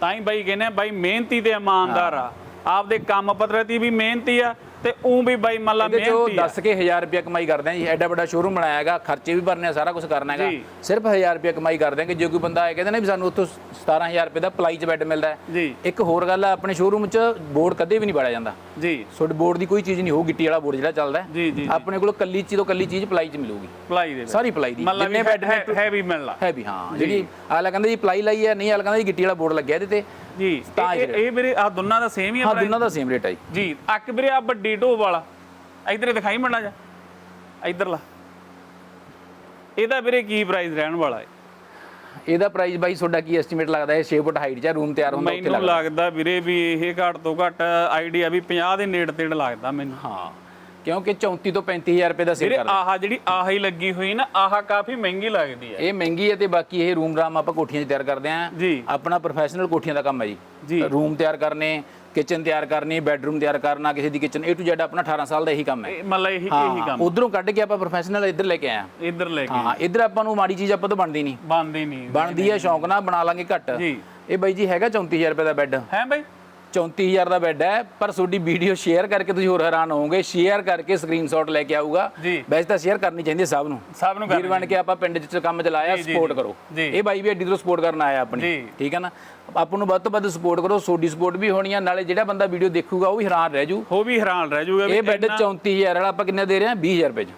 ਤਾਂ ਹੀ ਬਾਈ ਕਹਿੰਦੇ ਆ ਬਾਈ ਮਿਹਨਤੀ ਤੇ ਇਮਾਨਦਾਰ ਆ। ਆਪਦੇ ਕੰਮ ਪੱਤਰਤੀ ਵੀ ਮਿਹਨਤੀ ਆ ਤੇ ਉਹ ਵੀ ਬਾਈ ਮੱਲਾ ਇਹਦੇ ਚੋਂ ਮਿਹਨਤੀ ਆ। ਦੱਸ ਕੇ 1000 ਰੁਪਇਆ ਕਮਾਈ ਕਰਦੇ ਆ ਜੀ ਐਡਾ ਵੱਡਾ ਸ਼ੋਰੂਮ ਬਣਾਇਆ ਹੈਗਾ ਖਰਚੇ ਵੀ ਭਰਨੇ ਆ ਸਾਰਾ ਕੁਝ ਕਰਨਾ ਹੈਗਾ। ਸਿਰਫ 1000 ਰੁਪਇਆ ਕਮਾਈ ਕਰਦੇ ਆ ਕਿ ਜੇ ਕੋਈ ਬੰਦਾ ਆਏ ਕਹਿੰਦਾ ਨਾ ਵੀ ਸਾਨੂੰ ਉੱਥੋਂ 17000 ਰੁਪਏ ਦਾ ਪਲਾਈ 'ਚ ਬੈੱਡ ਮਿਲਦਾ ਹੈ। ਇੱਕ ਹੋਰ ਗੱਲ ਆ ਆਪਣੇ ਸ਼ੋਰੂਮ 'ਚ ਬੋਰਡ ਕਦੇ ਵੀ ਨਹੀਂ ਬਾੜਿਆ ਜਾਂਦਾ। ਜੀ। ਤੁਹਾਡੇ ਬੋਰਡ ਦੀ ਕੋਈ ਚੀਜ਼ ਨਹੀਂ ਹੋਊ ਗਿੱਟੀ ਵਾਲਾ ਬੋਰਡ ਜਿਹੜਾ ਚੱਲਦਾ ਹੈ। ਆਪਣੇ ਕੋਲ ਕੱਲੀ ਚੀਜ਼ ਤੋਂ ਕੱਲੀ ਚੀਜ਼ ਪਲਾਈ 'ਚ ਮਿਲੂਗੀ। ਦੇ ਸਾਰੀ ਪਲਾਈ ਦੀ। ਵੀ ਬੈੱਡ ਹੈ ਵੀ ਮਿਲਣਾ ਹੈ ਵੀ ਹਾਂ। ਜਿਹੜੀ ਆਲਾ ਕਹਿੰਦਾ ਜੀ ਪਲਾਈ ਲਾਈ ਹੈ ਨਹੀਂ ਆਲਾ ਕਹਿੰਦਾ ਜੀ ਗਿੱਟੀ ਵਾਲਾ ਬੋਰਡ ਲੱਗਿਆ ਇਹਦੇ ਤੇ। ਜੀ ਇਹ- ਇਹ ਵੀਰੇ ਆ ਦੋਨਾਂ ਦਾ ਸੇਮ ਹੀ ਆ ਹਾਂ price? ਦੋਨਾਂ ਦਾ ਸੇਮ ਰੇਟ ਹੈ ਜੀ। ਜੀ ਅੱਕ ਵੀਰੇ ਆ ਵੱਡੀ ਢੋਬ ਵਾਲਾ। ਇਧਰ ਦਿਖਾਈ ਮੰਡਾ ਜਾ ਇਧਰਲਾ ਇਹਦਾ ਵੀਰੇ ਕੀ ਪ੍ਰਾਈਸ ਰਹਿਣ ਵਾਲਾ ਹੈ? ਇਹਦਾ ਪ੍ਰਾਈਸ ਬਾਈ ਤੁਹਾਡਾ ਕੀ ਐਸਟੀਮੇਟ ਲੱਗਦਾ? ਹੈ 6 ਫੁੱਟ ਹਾਈਟ 'ਚ ਰੂਮ ਤਿਆਰ ਹੁੰਦਾ ਉੱਥੇ ਮੈਨੂੰ ਲੱਗਦਾ। ਲੱਗਦਾ ਵੀਰੇ ਵੀ ਇਹ ਘੱਟ ਤੋਂ ਘੱਟ ਆਈਡੀਆ ਵੀ 50 ਦੇ ਨੇੜੇ ਤੇੜ ਲੱਗਦਾ ਮੈਨੂੰ। ਹਾਂ। ਕਿਉਂਕਿ 34 ਤੋਂ 35000 ਰੁਪਏ ਦਾ ਸੇਲ ਵੀਰੇ ਕਰਦਾ ਆਹ ਜਿਹੜੀ ਆਹ ਹੀ ਲੱਗੀ ਹੋਈ ਨਾ ਆਹ ਕਾਫੀ ਮਹਿੰਗੀ ਲੱਗਦੀ ਹੈ। ਇਹ ਮਹਿੰਗੀ ਹੈ ਤੇ ਬਾਕੀ ਇਹ ਰੂਮ ਰਾਮ ਆਪਾਂ ਕੋਠੀਆਂ 'ਚ ਤਿਆਰ ਕਰਦੇ ਆਂ ਜੀ। ਆਪਣਾ ਪ੍ਰੋਫੈਸ਼ਨਲ ਕੋਠੀਆਂ ਦਾ ਕੰਮ ਹੈ ਜੀ। ਜੀ। ਰੂਮ ਤਿਆਰ ਕਰਨੇ ਕਿਚਨ ਤਿਆਰ ਕਰਨੀ ਬੈੱਡਰੂਮ ਤਿਆਰ ਕਰਨਾ ਕਿਸੇ ਦੀ ਕਿਚਨ A to Z ਆਪਣਾ 18 ਸਾਲ ਦਾ ਇਹੀ ਕੰਮ ਹੈ। ਇਹ ਮਤਲਬ ਇਹੀ ਇਹੀ ਕੰਮ। ਉਧਰੋਂ ਕੱਢ ਕੇ ਆਪਾਂ ਪ੍ਰੋਫੈਸ਼ਨਲ ਇੱਧਰ ਲੈ ਕੇ ਆਏ ਇਧਰ ਲੈ ਕੇ ਹਾਂ ਇੱਧਰ ਆਪਾਂ ਨੂੰ ਮਾੜੀ ਚੀਜ਼ ਆਪਾਂ ਤੋਂ ਬਣਦੀ ਨਹੀਂ। ਬੰਦ ਹੀ ਨਹੀਂ। ਬਣਦੀ ਹੈ ਸ਼ੌਂਕ ਨਾਲ ਬਣਾ ਲਾਂਗੇ ਘੱਟ। ਜੀ। ਇਹ ਬਾਈ ਜੀ ਹੈਗਾ 34000 ਰੁਪਏ ਦਾ ਬੈੱਡ ਹੈ ਬਾਈ। 34000 ਦਾ ਬੈੱਡ ਹੈ ਪਰ ਤੁਹਾਡੀ ਵੀਡੀਓ ਸ਼ੇਅਰ ਕਰਕੇ ਤੁਸੀਂ ਹੋਰ ਹੈਰਾਨ ਹੋਵੋਗੇ ਸ਼ੇਅਰ ਕਰਕੇ ਸਕਰੀਨਸ਼ਾਟ ਲੈ ਕੇ ਆਊਗਾ। ਜੀ। ਵੈਸੇ ਤਾਂ ਸ਼ੇਅਰ ਕਰਨੀ ਚਾਹੀਦੀ ਹੈ ਸਭ ਨੂੰ। ਸਭ ਨੂੰ ਵੀਰ ਬਣ ਕੇ ਆਪਾਂ ਪਿੰਡ 'ਚ ਕੰਮ ਚਲਾਇਆ ਜੀ, ਜੀ, ਸਪੋਰਟ। ਕਰੋ। ਜੀ। ਇਹ ਬਾਈ ਵੀ ਐਡੀ ਤੋਂ ਸਪੋਰਟ ਕਰਨ ਆਇਆ ਆਪਣੀ। ਜੀ। ਠੀਕ ਹੈ ਨਾ? ਆਪਾਂ ਨੂੰ ਵੱਧ ਤੋਂ ਵੱਧ ਸਪੋਰਟ ਕਰੋ ਸੋਡੀ ਸਪੋਰਟ ਵੀ ਹੋਣੀ ਆ ਨਾਲੇ ਜਿਹੜਾ ਬੰਦਾ ਵੀਡੀਓ ਦੇਖੂਗਾ ਉਹ ਵੀ ਹੈਰਾਨ ਰਹਿ ਜੂ। ਉਹ ਵੀ ਹੈਰਾਨ ਰਹਿ ਜਾਊਗਾ ਵੀ ਇਹ ਬੈੱਡ 34000 ਵਾਲਾ ਆਪਾਂ ਕਿੰਨੇ ਦੇ ਰਹੇ ਹਾਂ 20000 ਰੁਪਏ 'ਚ।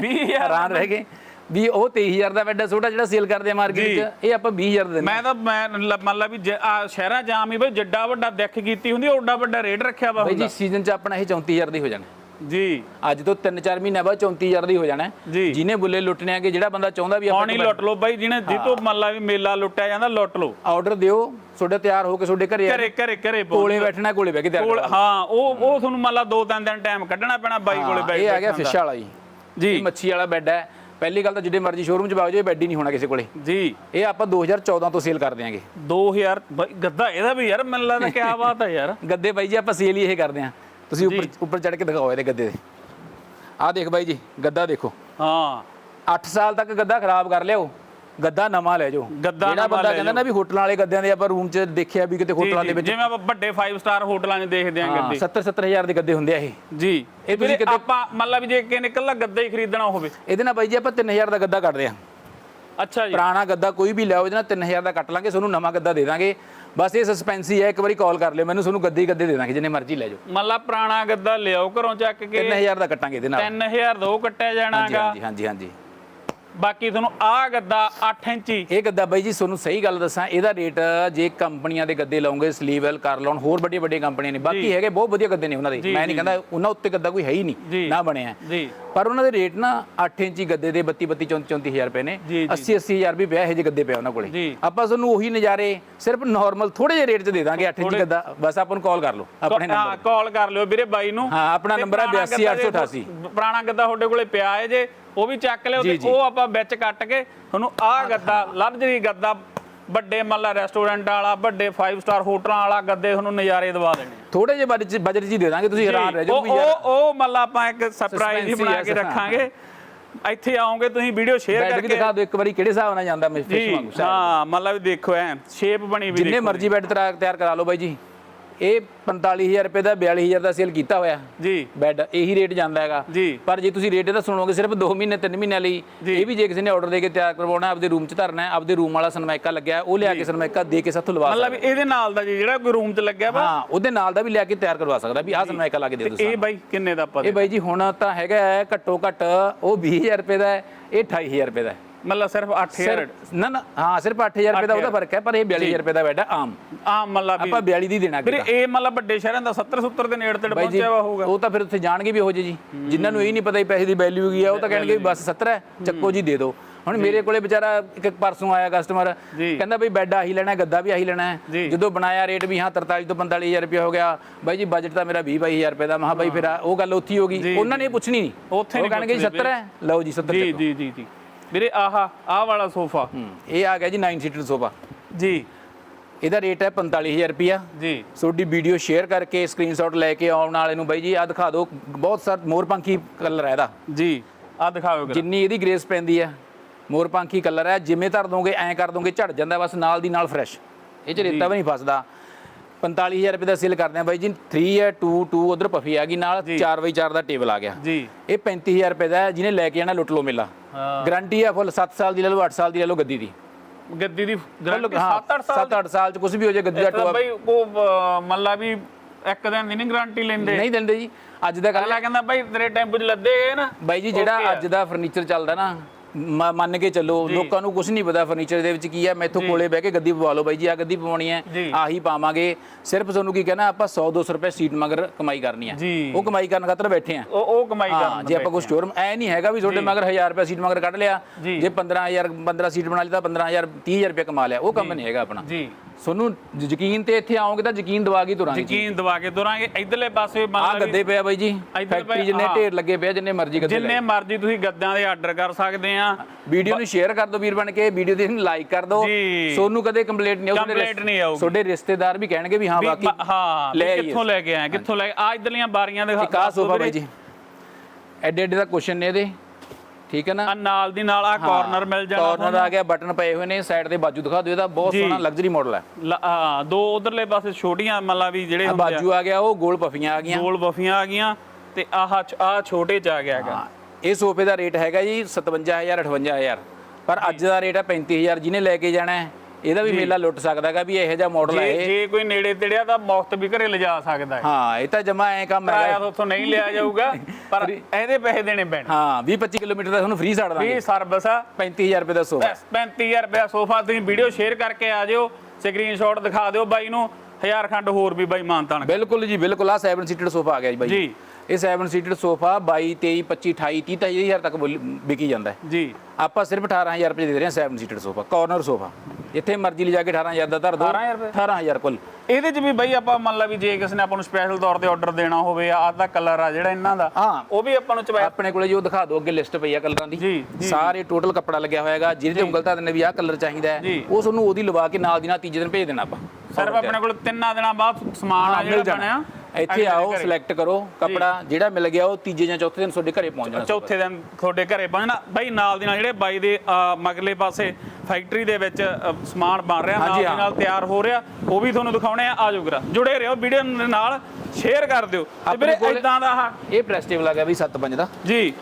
20000 ਹੈਰਾਨ ਰਹਿ ਗਏ। ਵੀ ਉਹ 23000 ਦਾ ਹੈ ਛੋਟਾ ਜਿਹੜਾ ਸੇਲ ਕਰਦੇ ਆ ਮਾਰਕੀਟ 'ਚ ਇਹ ਆਪਾਂ 20000 ਦਾ ਦਿੰਦੇ ਮੈਂ ਤਾਂ ਮੈਂ ਲ- ਮੰਨ ਲਾ ਵੀ ਜੇ ਆ ਸ਼ਹਿਰਾਂ ਚ ਆਮ ਹੀ ਬਈ ਜੱਡਾ ਵੱਡਾ ਦਿੱਖ ਕੀਤੀ ਹੁੰਦੀ ਓਡਾ ਵੱਡਾ ਰੇਟ ਰੱਖਿਆ ਵਾ ਬਾਈ ਹੁੰਦਾ। ਜੀ ਸੀਜ਼ਨ 'ਚ ਆਪਣਾ ਇਹ 34000 ਦੀ ਹੋ ਜਾਣਾ। ਜੀ। ਅੱਜ ਤੋਂ 3-4 ਮਹੀਨੇ ਬਾਅਦ 34000 ਦੀ ਹੋ ਜਾਣਾ। ਹੈ। ਜੀ। ਜਿਹਨੇ ਬੁੱਲੇ ਲੁੱਟਣੇ ਆਗੇ ਜਿਹੜਾ ਬੰਦਾ ਚਾਹੁੰਦਾ ਵੀ ਪਾਣੀ ਲੁੱਟ ਲਓ ਬਾਈ ਜਿਹਨੇ ਜਿੱਤੋਂ ਮੰਨ ਲਾ ਵੀ ਮੇਲਾ ਲੁੱਟਿਆ ਜਾਂਦਾ ਲੁੱਟ ਲਓ। ਆਰਡਰ ਦਿਓ ਤੁਹਾਡੇ ਤਿਆਰ ਹੋ ਕੇ ਤੁਹਾਡੇ ਘਰੇ ਆ। ਘਰੇ ਘਰੇ ਘਰੇ ਪਹੁੰਚ- ਕੋਲੇ ਬੈਠਣਾ ਕੋਲੇ ਬਹਿ ਕੇ ਤਿਆਰ ਕੋਲ ਹਾਂ ਉਹ ਉਹ ਤੁਹਾਨੂੰ ਮੰਨ ਲਾ ਦੋ ਤਿੰਨ ਦਿਨ ਟਾਈਮ ਕੱਢਣਾ ਪੈਣਾ ਬਾਈ ਕੋਲੇ ਹਾਂ, ਬੈਠ ਇਹ ਆ ਗਿਆ ਫਿਸ਼। ਵਾਲਾ ਜੀ। ਜੀ। ਇਹ ਮੱਛੀ ਵਾਲਾ ਬੈੱਡ ਹੈ। ਪਹਿਲੀ ਗੱਲ ਤਾਂ ਜਿੱਡੇ ਮਰਜ਼ੀ ਸ਼ੋਰੂਮ 'ਚ ਵਗ ਜਾਓ ਇਹ ਬੈੱਡ ਹੀ ਨਹੀਂ ਹੋਣਾ ਕਿਸੇ ਕੋਲੇ। ਜੀ। ਇਹ ਆਪਾਂ 2014 ਤੋਂ ਸੇਲ ਕਰ ਦਿਆਂਗੇ। 2000 ਬਾਈ ਗੱਦਾ ਇਹਦਾ ਵੀ ਯਾਰ ਮੈਨੂੰ ਲੱਗਦਾ ਕੀ ਬਾਤ ਹੈ ਯਾਰ। ਗੱਦੇ ਬਾਈ ਜੀ ਆਪਾਂ ਸੇਲ ਹੀ ਇਹ ਕਰਦੇ ਆਂ। ਤੁਸੀਂ ਉੱਪਰ ਉੱਪਰ ਚੜ ਕੇ ਦਿਖਾਓ ਇਹਦੇ ਗੱਦੇ ਦੇ। ਆਹ ਦੇਖ ਬਾਈ ਜੀ ਗੱਦਾ ਦੇਖੋ। ਹਾਂ। 8 ਸਾਲ ਤੱਕ ਗੱਦਾ ਖਰਾਬ ਕਰ ਲਿਓ ਗੱਦਾ ਨਵਾਂ ਲੈ ਜਾਓ। ਗੱਦਾ ਜਿਹੜਾ ਬੰਦਾ ਕਹਿੰਦਾ ਨਾ ਵੀ ਹੋਟਲਾਂ ਵਾਲੇ ਗੱਦਿਆਂ ਦੇ ਆਪਾਂ ਰੂਮ 'ਚ ਦੇਖਿਆ ਵੀ ਕਿਤੇ ਹੋਟਲਾਂ ਦੇ ਵਿੱਚ ਜਿਵੇਂ ਆਪਾਂ ਵੱਡੇ 5 ਸਟਾਰ ਹੋਟਲਾਂ 'ਚ ਦੇਖਦੇ ਆਂ ਗੱਦੇ। 70 70000 ਦੇ ਗੱਦੇ ਹੁੰਦੇ ਆ ਇਹ। ਜੀ। ਇਹ ਤੁਸੀਂ ਕਿਤੇ- ਆਪਾਂ ਮੰਨ ਲਾ ਵੀ ਜੇ ਕਿ ਨਿਕਲਦਾ ਗੱਦਾ ਹੀ ਖਰੀਦਣਾ ਹੋਵੇ। ਇਹਦੇ ਨਾਲ ਬਾਈ ਜੀ ਆਪਾਂ 3000 ਦਾ ਗੱਦਾ ਕੱਢਦੇ ਆ ਅੱਛਾ ਜੀ। ਪੁਰਾਣਾ ਗੱਦਾ ਕੋਈ ਵੀ ਲਿਆਓ ਨਾਲ 3000 ਦਾ ਕੱਟ ਲਾਂਗੇ ਤੁਹਾਨੂੰ ਨਵਾਂ ਗੱਦਾ ਦੇ ਦਾਂਗੇ। ਬਸ ਇਹ ਸਸਪੈਂਸ ਹੀ ਹੈ ਇੱਕ ਵਾਰੀ ਕਾਲ ਕਰ ਲਿਓ ਮੈਨੂੰ ਤੁਹਾਨੂੰ ਗੱਦੇ ਹੀ ਗੱਦੇ ਦੇ ਦਾਂਗੇ ਜਿੰਨੇ ਮਰਜ਼ੀ ਲੈ ਜਾਓ। ਮੰਨ ਲਾ ਪੁਰਾਣਾ ਗੱਦਾ ਲਿਆਓ ਘਰੋਂ ਚੱਕ ਕੇ। 3000 ਦਾ ਕੱਟਾਂਗੇ ਇਹਦੇ ਨਾਲ। 3000 ਦੋ ਕੱਟਿਆ ਹਾਂਜੀ ਜਾਣਾਗਾ। ਹਾਂਜੀ ਹਾਂਜੀ ਹਾਂਜੀ। ਬਾਕੀ ਤੁਹਾਨੂੰ ਆਹ ਗੱਦਾ 8 ਇੰਚੀ। ਇਹ ਗੱਦਾ ਬਾਈ ਜੀ ਤੁਹਾਨੂੰ ਸਹੀ ਗੱਲ ਦੱਸਾਂ ਇਹਦਾ ਰੇਟ ਜੇ ਕੰਪਨੀਆਂ ਦੇ ਗੱਦੇ ਲਾਉਂਗੇ ਸਲੀਵਲ ਕਾਰਲੌਨ ਹੋਰ ਵੱਡੀਆਂ ਵੱਡੀਆਂ ਕੰਪਨੀਆਂ ਨੇ। ਬਾਕੀ ਹੈਗੇ ਬਹੁਤ ਵਧੀਆ ਗੱਦੇ ਨੇ ਉਹਨਾਂ ਦੇ। ਮੈਂ ਨਹੀਂ ਕਹਿੰਦਾ ਉਹਨਾਂ ਉੱਤੇ ਗੱਦਾ ਕੋਈ ਹੈ ਹੀ ਜੀ। ਨਹੀਂ ਨਾ ਬਣਿਆ। ਜੀ। ਪਰ ਉਹਨਾਂ ਦੇ ਰੇਟ ਨਾ 8 ਇੰਚੀ ਗੱਦੇ ਦੇ 32 32 34 34000 ਰੁਪਏ ਨੇ। ਜੀ, 80 80000 ਵੀ ਵਿਆਹ ਜਿਹੇ ਗੱਦੇ ਪਿਆ ਉਹਨਾਂ ਕੋਲੇ। ਜੀ। ਆਪਾਂ ਤੁਹਾਨੂੰ ਉਹੀ ਨਜ਼ਾਰੇ ਸਿਰਫ ਨਾਰਮਲ ਥੋੜੇ ਜਿਹੇ ਰੇਟ 'ਚ ਦੇ ਦਾਂਗੇ 8 ਇੰਚੀ ਗੱਦਾ। ਬਸ ਆਪਾਂ ਨੂੰ ਕਾਲ ਕਰ ਲਓ ਆਪਣੇ ਹਾਂ ਨੰਬਰ ਕਾਲ ਕਰ ਲਿਓ ਵੀਰੇ ਬਾਈ ਨੂੰ। ਹਾਂ, ਆਪਣਾ ਨੰਬਰ ਹੈ ਪੁਰਾਣਾ ਗੱਦਾ 8288 ਜੇ ਪੁਰਾਣਾ ਗੱਦਾ ਤੁਹਾਡੇ ਕੋਲੇ ਪਿਆ ਹੈ ਜੇ। ਉਹ ਵੀ ਚੱਕ ਲਿਓ ਜੀ, ਤੇ ਜੀ। ਉਹ ਆਪਾਂ ਵਿੱਚ ਕੱਟ ਕੇ ਤੁਹਾਨੂੰ ਆਹ ਗੱਦਾ ਲਗਜ਼ਰੀ ਗੱਦਾ ਵੱਡੇ ਮੰਨ ਲਾ ਰੈਸਟੋਰੈਂਟ ਵਾਲਾ ਵੱਡੇ 5 ਸਟਾਰ ਹੋਟਲਾਂ ਵਾਲਾ ਗੱਦੇ ਤੁਹਾਨੂੰ ਨਜ਼ਾਰੇ ਦਵਾ ਦੇਣੇ ਥੋੜੇ ਜਿਹੇ ਬਜਟ ਬਜਟ ਹੀ ਦੇ ਦਾਂਗੇ ਤੁਸੀਂ ਹੈਰਾਨ ਰਹਿ ਜਾਓਗੇ ਉਹ ਉਹ ਮੰਨ ਲਾ ਆਪਾਂ ਇੱਕ ਸਰਪ੍ਰਾਈਜ਼ ਹੀ ਬਣਾ ਕੇ। ਰੱਖਾਂਗੇ। ਇੱਥੇ ਆਓਗੇ ਤੁਸੀਂ ਵੀਡੀਓ ਸ਼ੇਅਰ ਕਰਕੇ ਦਿਖਾ ਦਿਓ ਇੱਕ ਵਾਰੀ ਕਿਹੜੇ ਹਿਸਾਬ ਨਾਲ ਜਾਂਦਾ ਮੈਂ ਫਿਸ਼ ਜੀ ਵਾਂਗੂ ਹਾਂ ਵੀ ਦੇਖੋ ਐ ਸ਼ੇਪ ਬਣੀ ਵੀ ਜਿੰਨੇ ਮਰਜ਼ੀ ਬੈੱਡ ਤਿਆਰ ਕਰਾ ਲਓ ਬਾਈ ਜੀ। ਇਹ 45000 ਰੁਪਏ ਦਾ 42000 ਦਾ ਸੇਲ ਕੀਤਾ ਹੋਇਆ। ਜੀ। ਬੈੱਡ ਇਹੀ ਰੇਟ ਜਾਂਦਾ ਹੈਗਾ। ਜੀ। ਪਰ ਜੇ ਤੁਸੀਂ ਰੇਟ ਇਹਦਾ ਸੁਣੋਗੇ ਸਿਰਫ 2 ਮਹੀਨੇ 3 ਮਹੀਨਿਆਂ ਲਈ ਇਹ ਵੀ ਜੇ ਕਿਸੇ ਨੇ ਆਰਡਰ ਦੇ ਕੇ ਤਿਆਰ ਕਰਵਾਉਣਾ ਆਪਦੇ ਰੂਮ 'ਚ ਧਰਨਾ ਹੈ ਆਪਦੇ ਰੂਮ ਵਾਲਾ ਸਨਮਾਇਕਾ ਲੱਗਿਆ ਉਹ ਲਿਆ ਕੇ ਸਨਮਾਇਕਾ ਦੇ ਕੇ ਸਾਥੋਂ ਲਵਾ ਮਤਲਬ ਵੀ ਇਹਦੇ ਨਾਲ ਦਾ ਜਿਹੜਾ ਕੋਈ ਰੂਮ 'ਚ ਲੱਗਿਆ ਵਾ। ਹਾਂ ਉਹਦੇ ਨਾਲ ਦਾ ਵੀ ਲਿਆ ਕੇ ਤਿਆਰ ਕਰਵਾ ਸਕਦਾ ਵੀ ਆਹ ਸਨਮਾਇਕਾ ਲਾ ਕੇ ਦੇ ਦਿਓ ਇਹ ਬਾਈ ਕਿੰਨੇ ਦਾ ਆਪਾਂ ਇਹ ਬਾਈ ਜੀ ਹੁਣ ਤਾਂ ਹੈਗਾ ਘੱਟੋ ਘੱਟ ਉਹ 20000 ਰੁਪਏ ਦਾ ਹੈ ਇਹ 28000 ਰੁਪਏ ਦਾ ਹੈ। ਮਤਲਬ ਸਿਰਫ 8000 ਸਿਰਫ- ਨਾ ਨਾ ਹਾਂ ਸਿਰਫ 8000 ਰੁਪਏ ਦਾ ਉਹਦਾ ਫ਼ਰਕ ਹੈ ਪਰ ਇਹ 42000 ਰੁਪਏ ਦਾ ਬੈੱਡ ਹੈ ਆਮ। ਆਮ ਮਤਲਬ ਆਪਾਂ 42 ਦੀ ਦੇਣਾ ਵੀਰੇ ਇਹ ਮਤਲਬ ਵੱਡੇ ਸ਼ਹਿਰਾਂ ਦਾ 70 70 ਦੇ ਨੇੜੇ ਜੀ ਪਹੁੰਚਿਆ ਵਾ ਹੋਊਗਾ। ਉਹ ਤਾਂ ਫਿਰ ਉੱਥੇ ਜਾਣਗੇ ਵੀ ਹੋ ਜੇ। ਜੀ ਜਿਨ੍ਹਾਂ ਨੂੰ ਇਹ ਨਹੀਂ ਪਤਾ ਹੀ ਪੈਸੇ ਦੀ ਵੈਲਿਊ ਕੀ ਆ ਉਹ ਤਾਂ ਕਹਿਣਗੇ ਵੀ ਬਸ 70 ਹੈ ਚੱਕੋ ਜੀ ਦੇ ਦਿਓ। ਹੁਣ ਮੇਰੇ ਕੋਲੇ ਵਿਚਾਰਾ ਇੱਕ ਇੱਕ ਪਰਸੋਂ ਆਇਆ ਕਸਟਮਰ। ਕਹਿੰਦਾ ਬਈ ਬੈੱਡ ਆਹੀ ਲੈਣਾ ਹੈ, ਗੱਦਾ ਵੀ ਆਹੀ ਲੈਣਾ ਹੈ। ਜਦੋਂ ਬਣਾਇਆ ਰੇਟ ਵੀ ਹਾਂ 43 ਤੋਂ 45000 ਰੁਪਏ ਹੋ ਗਿਆ। ਬਾਈ ਜੀ ਬਜਟ ਤਾਂ ਮੇਰਾ 20 22000 ਰੁਪਏ ਦਾ। ਮਹਾ ਬਾਈ ਫਿਰ ਉਹ ਗੱਲ ਉੱਥੇ ਹੀ ਹੋ ਗਈ। ਉਹਨਾਂ ਨੇ ਪੁੱਛਣੀ ਨਹੀਂ। ਉੱਥੇ ਨਹੀਂ ਕਹਿਣਗੇ ਜੀ ਪੁੱਛਦੇ 70 ਹੈ। ਲਓ ਜੀ 70 ਜੀ ਜੀ ਜੀ ਜੀ। ਵੀਰੇ ਆਹਾ ਆਹ ਵਾਲਾ ਸੋਫਾ। ਇਹ ਆ ਗਿਆ ਜੀ 9 ਸੀਟਰ ਸੋਫਾ। ਜੀ। ਇਹਦਾ ਰੇਟ ਹੈ 45000 ਰੁਪਿਆ ਜੀ। ਤੁਹਾਡੀ ਵੀਡੀਓ ਸ਼ੇਅਰ ਕਰਕੇ ਸਕਰੀਨਸ਼ਾਟ ਲੈ ਕੇ ਆਉਣ ਵਾਲੇ ਨੂੰ ਬਾਈ ਜੀ ਆ ਦਿਖਾ ਦਿਓ ਬਹੁਤ ਸਾਰ ਮੋਰਪੰਖੀ ਕਲਰ ਹੈ ਇਹਦਾ। ਜੀ ਆ ਦਿਖਾਓ ਜਿੰਨੀ ਇਹਦੀ ਗ੍ਰੇਸ ਪੈਂਦੀ ਹੈ ਮੋਰਪੰਖੀ ਕਲਰ ਹੈ ਜਿਵੇਂ ਧਰ ਦੋਗੇ ਐਂ ਕਰ ਦੋਗੇ ਝੜ ਜਾਂਦਾ ਬਸ ਨਾਲ ਦੀ ਨਾਲ ਫਰੈਸ਼ ਇਹ ਚ ਰੇਤਾ ਵੀ ਨਹੀਂ ਫਸਦਾ। 45000 ਰੁਪਏ ਦਾ ਸੇਲ ਕਰਦੇ ਆ ਬਾਈ ਜੀ 3 ਹੈ 2 2 ਉਧਰ ਪਫੀ ਆ ਗਈ ਨਾਲ 4x4 ਦਾ ਟੇਬਲ ਆ ਗਿਆ। ਜੀ। ਇਹ 35000 ਰੁਪਏ ਦਾ ਹੈ ਜਿਹਨੇ ਲੈ ਕੇ ਜਾਣਾ ਲੁੱਟ ਲੋ ਮੇਲਾ। ਗਾਰੰਟੀ ਹੈ ਫੁੱਲ 7 ਸਾਲ ਦੀ ਲੈ ਲਓ 8 ਸਾਲ ਦੀ ਲੈ ਲਓ ਗੱਦੀ ਦੀ। ਗੱਦੀ ਦੀ ਗਰੰਟੀ ਹਾਂ 7-8 ਸਾਲ 7-8 ਸਾਲ ਚ ਕੁਝ ਵੀ ਹੋ ਜਾਏ ਗੱਦੀ ਦਾ ਟੋਆ ਬਈ ਉਹ ਮੰਨ ਲਾ ਵੀ ਇੱਕ ਦਿਨ ਦੀ ਨਹੀਂ ਗਾਰੰਟੀ ਲੈਂਦੇ। ਨਹੀਂ ਦਿੰਦੇ ਜੀ। ਅੱਜ ਦਾ ਕੱਲ ਕਹਿੰਦਾ ਬਈ ਤੇਰੇ ਟੈਂਪੂ 'ਚ ਲੱਦੇ ਗਏ ਨਾ। ਬਾਈ ਜੀ ਜਿਹੜਾ ਅੱਜ ਦਾ ਫਰਨੀਚਰ ਚੱਲਦਾ ਨਾ ਮ- ਮੰਨ ਕੇ ਚੱਲੋ ਲੋਕਾਂ ਨੂੰ ਕੁਝ ਨਹੀਂ ਪਤਾ ਫਰਨੀਚਰ ਦੇ ਵਿੱਚ ਕੀ ਹੈ ਮੈਥੋਂ ਕੋਲੇ ਬਹਿ ਕੇ ਗੱਦੀ ਪਵਾ ਲਓ ਬਾਈ ਜੀ ਆ ਗੱਦੀ ਪਵਾਉਣੀ ਹੈ ਜੀ। ਆਹੀ ਪਾਵਾਂਗੇ। ਸਿਰਫ ਤੁਹਾਨੂੰ ਕੀ ਕਹਿਣਾ ਆਪਾਂ 100 200 ਰੁਪਏ ਸੀਟ ਮਗਰ ਕਮਾਈ ਕਰਨੀ ਹੈ। ਜੀ। ਉਹ ਕਮਾਈ ਕਰਨ ਖਾਤਰ ਬੈਠੇ ਆ ਉਹ ਉਹ ਕਮਾਈ ਹਾਂ ਕਰਨ ਜੇ ਆਪਾਂ ਕੋਈ ਸਟੋਰ ਐ ਨਹੀਂ ਹੈਗਾ ਵੀ ਤੁਹਾਡੇ ਮਗਰ 1000 ਰੁਪਏ ਸੀਟ ਮਗਰ ਕੱਢ ਲਿਆ ਜੀ। ਜੇ 15000 15 ਸੀਟ ਬਣਾ ਲਈ ਤਾਂ 15000 30000 ਰੁਪਏ ਕਮਾ ਲਿਆ। ਉਹ ਕੰਮ ਨਹੀਂ ਹੈਗਾ ਆਪਣਾ। ਜੀ। ਤੁਹਾਨੂੰ ਯਕੀਨ ਤੇ ਇੱਥੇ ਆਓਗੇ ਤਾਂ ਯਕੀਨ ਦਵਾ ਕੇ ਤੁਰਾਂਗੇ ਯਕੀਨ ਦਵਾ ਕੇ ਤੁਰਾਂਗੇ। ਇਧਰਲੇ ਪਾਸੇ ਆ ਗੱਦੇ ਪਿਆ ਬਾਈ ਜੀ। ਫੈਕਟਰੀ ਜਿੰਨੇ। ਢੇਰ ਲੱਗੇ ਪਿਆ ਜਿੰਨੇ ਮਰਜ਼ੀ ਗੱਦੇ ਜਿੰਨੇ ਮਰਜ਼ੀ ਤੁਸੀਂ ਗੱਦਿਆਂ ਦੇ ਆਰਡਰ ਕਰ ਸਕਦੇ ਆ। ਵੀਡੀਓ ਨੂੰ ਸ਼ੇਅਰ ਕਰ ਦਿਓ ਵੀਰ ਬਣ ਕੇ ਵੀਡੀਓ ਦੇ ਨੂੰ ਲਾਈਕ ਕਰ ਦਿਓ। ਸੋਨੂੰ ਕਦੇ ਕੰਪਲੇਂਟ ਨਹੀਂ ਤੁਹਾਡੇ Complaint ਨਹੀਂ ਆਊਗੀ। ਤੁਹਾਡੇ ਰਿਸ਼ਤੇਦਾਰ ਵੀ ਕਹਿਣਗੇ ਵੀ ਹਾਂ ਬਾਕੀ ਹਾਂ। ਕਿੱਥੋਂ ਲੈ ਕੇ ਆਏ ਕਿੱਥੋਂ ਲੈ ਆ ਇਧਰਲੀਆਂ ਬਾਰੀਆਂ ਦੇ ਇੱਕ ਆਹ ਸੋਫਾ ਬਾਈ ਜੀ। ਐਡੇ ਐਡੇ ਦਾ ਕੁਸ਼ਨ ਨੇ ਇਹਦੇ। ਠੀਕ ਹੈ ਨਾ? ਆ ਨਾਲ ਦੀ ਨਾਲ ਆ ਕਾਰਨਰ ਮਿਲ ਜਾਣਾ ਕਾਰਨਰ ਆ ਗਿਆ ਬਟਨ ਪਏ ਹੋਏ ਨੇ ਸਾਈਡ ਤੇ ਬਾਜੂ ਦਿਖਾ ਦਿਓ ਇਹਦਾ ਬਹੁਤ। ਸੋਹਣਾ ਲਗਜ਼ਰੀ ਮਾਡਲ ਹੈ। ਹਾਂ ਦੋ ਉਧਰਲੇ ਪਾਸੇ ਛੋਟੀਆਂ ਮੰਨ ਲਾ ਵੀ ਜਿਹੜੇ ਹੁੰਦੇ ਆ। ਬਾਜੂ ਆ ਗਿਆ ਉਹ ਗੋਲ ਪਫੀਆਂ ਆ ਗਈਆਂ। ਗੋਲ ਬਫੀਆਂ ਆ ਗਈਆਂ ਤੇ ਆਹ ਆ ਛੋਟੇ ਚ ਆ ਗਿਆ ਹੈਗਾ। ਇਹ ਸੋਫੇ ਦਾ ਰੇਟ ਹੈਗਾ ਜੀ 57000 58000 ਪਰ ਅੱਜ ਦਾ ਰੇਟ ਹੈ 35000 ਜਿਹਨੇ ਲੈ ਕੇ ਜਾਣਾ ਹੈ ਇਹਦਾ ਵੀ ਮੇਲਾ ਲੁੱਟ ਸਕਦਾ ਹੈਗਾ ਵੀ ਇਹੋ ਜਿਹਾ ਮਾਡਲ ਹੈ ਜੇ ਇਹ ਜੇ ਕੋਈ ਨੇੜੇ ਤੇੜਿਆ ਤਾਂ ਮੁਫਤ ਵੀ ਘਰੇ ਲਿਜਾ ਸਕਦਾ ਹੈ। ਹਾਂ ਇਹ ਤਾਂ ਜਮਾ ਐ ਕੰਮ ਹੈਗਾ। ਤਾਂ ਉੱਥੋਂ ਨਹੀਂ ਲਿਆ ਜਾਊਗਾ ਪਰ ਇਹਦੇ ਪੈਸੇ ਦੇਣੇ ਪੈਣੇ। ਹਾਂ 20 25 ਕਿਲੋਮੀਟਰ ਦਾ ਤੁਹਾਨੂੰ ਫ੍ਰੀ ਛੱਡ ਦਾਂਗੇ। ਵੀ ਸਰਵਿਸ ਆ। 35000 ਰੁਪਏ ਦਾ ਸੋਫਾ। ਬਸ 35000 ਰੁਪਏ ਸੋਫਾ। ਤੁਸੀਂ ਵੀਡੀਓ ਸ਼ੇਅਰ ਕਰਕੇ ਆ ਜਿਓ। ਸਕਰੀਨਸ਼ਾਟ ਦਿਖਾ ਦਿਓ ਬਾਈ ਨੂੰ। ਹਜ਼ਾਰ ਖੰਡ ਹੋਰ ਵੀ ਬਾਈ ਮਾਨਤਾਨ ਬਿਲਕੁਲ ਜੀ ਬਿਲਕੁਲ। ਆ 7 ਸੀਟਡ ਸੋਫਾ ਆ ਗਿਆ ਜੀ ਬਾਈ ਜੀ। ਇਹ 7 ਸੀਟਡ ਸੋਫਾ 22 23 25 28 30 ਤਾਂ ਹਜ਼ਾਰ ਤੱਕ ਬੋਲੀ- ਵਿਕੀ ਜਾਂਦਾ ਹੈ। ਜੀ। ਆਪਾਂ ਸਿਰਫ 18000 ਰੁਪਏ ਦੇ ਰਹੇ ਹਾਂ 7 ਸੀਟਡ ਸੋਫਾ ਕਾਰਨਰ ਸੋਫਾ ਜਿੱਥੇ ਮਰਜ਼ੀ ਲਿਜਾ ਕੇ 18000 ਦਾ ਧਰ ਦੋ 18,000 ਰੁਪਏ? 18000 ਕੁੱਲ। ਇਹਦੇ 'ਚ ਵੀ ਬਾਈ ਆਪਾਂ ਮੰਨ ਲਾ ਵੀ ਜੇ ਕਿਸੇ ਨੇ ਆਪਾਂ ਨੂੰ ਸਪੈਸ਼ਲ ਤੌਰ ਤੇ ਆਰਡਰ ਦੇਣਾ ਹੋਵੇ ਆਹ ਦਾ ਕਲਰ ਆ ਜਿਹੜਾ ਇਹਨਾਂ ਦਾ ਉਹ ਵੀ ਆਪਾਂ ਨੂੰ ਚਵਾਇਆ ਆਪਣੇ ਕੋਲੇ ਜੋ ਦਿਖਾ ਦਿਓ ਅੱਗੇ ਲਿਸਟ ਪਈ ਆ ਕਲਰਾਂ ਦੀ। ਸਾਰੇ ਟੋਟਲ ਕੱਪੜਾ ਲੱਗਿਆ ਹੋਇਆਗਾ ਜਿਹਦੇ ਤੇ ਉਂਗਲ ਧਰ ਦਿੰਦੇ ਵੀ ਆਹ ਕਲਰ ਚਾਹੀਦਾ ਹੈ। ਉਹ ਤੁਹਾਨੂੰ ਉਹਦੀ ਲਵਾ ਕੇ ਨਾਲ ਦੀ ਨਾਲ ਤੀਜੇ ਦਿਨ ਭੇਜ ਦੇਣਾ ਆਪਾਂ। ਸਿਰਫ ਆਪਣੇ ਕੋਲ ਤਿੰਨਾਂ ਦਿਨਾਂ ਬਾਅਦ ਸਮਾਨ ਆ ਜਿਹੜਾ। ਬਣਿਆ। ਇੱਥੇ ਆਓ ਸਿਲੈਕਟ ਕਰੋ ਕੱਪੜਾ ਜਿਹੜਾ ਮਿਲ ਗਿਆ ਉਹ ਤੀਜੇ ਜਾਂ ਚੌਥੇ ਦਿਨ ਤੁਹਾਡੇ ਘਰੇ ਪਹੁੰਚ ਜਾਣਾ ਚੌਥੇ ਦਿਨ ਤੁਹਾਡੇ ਘਰੇ ਪਹੁੰਚਣਾ ਬਾਈ ਨਾਲ ਦੀ ਨਾਲ ਜਿਹੜੇ ਬਾਈ ਦੇ ਮਗਲੇ ਪਾਸੇ ਫੈਕਟਰੀ ਦੇ ਵਿੱਚ ਸਮਾਨ ਬਣ ਰਿਹਾ ਨਾਲ ਦੀ। ਨਾਲ ਤਿਆਰ ਹੋ ਰਿਹਾ ਉਹ ਵੀ ਤੁਹਾਨੂੰ ਦਿਖਾਉਣੇ ਆ। ਆਜੋ ਗਰਾ ਜੁੜੇ ਰਹੋ ਵੀਡੀਓ ਨਾਲ ਸ਼ੇਅਰ ਕਰ ਦਿਓ। ਤੇ ਵੀਰੇ ਇਦਾਂ ਦਾ ਇਹ ਪ੍ਰੈਸ ਟੇਬਲ ਆ ਗਿਆ ਵੀ 7-5 ਦਾ। ਜੀ।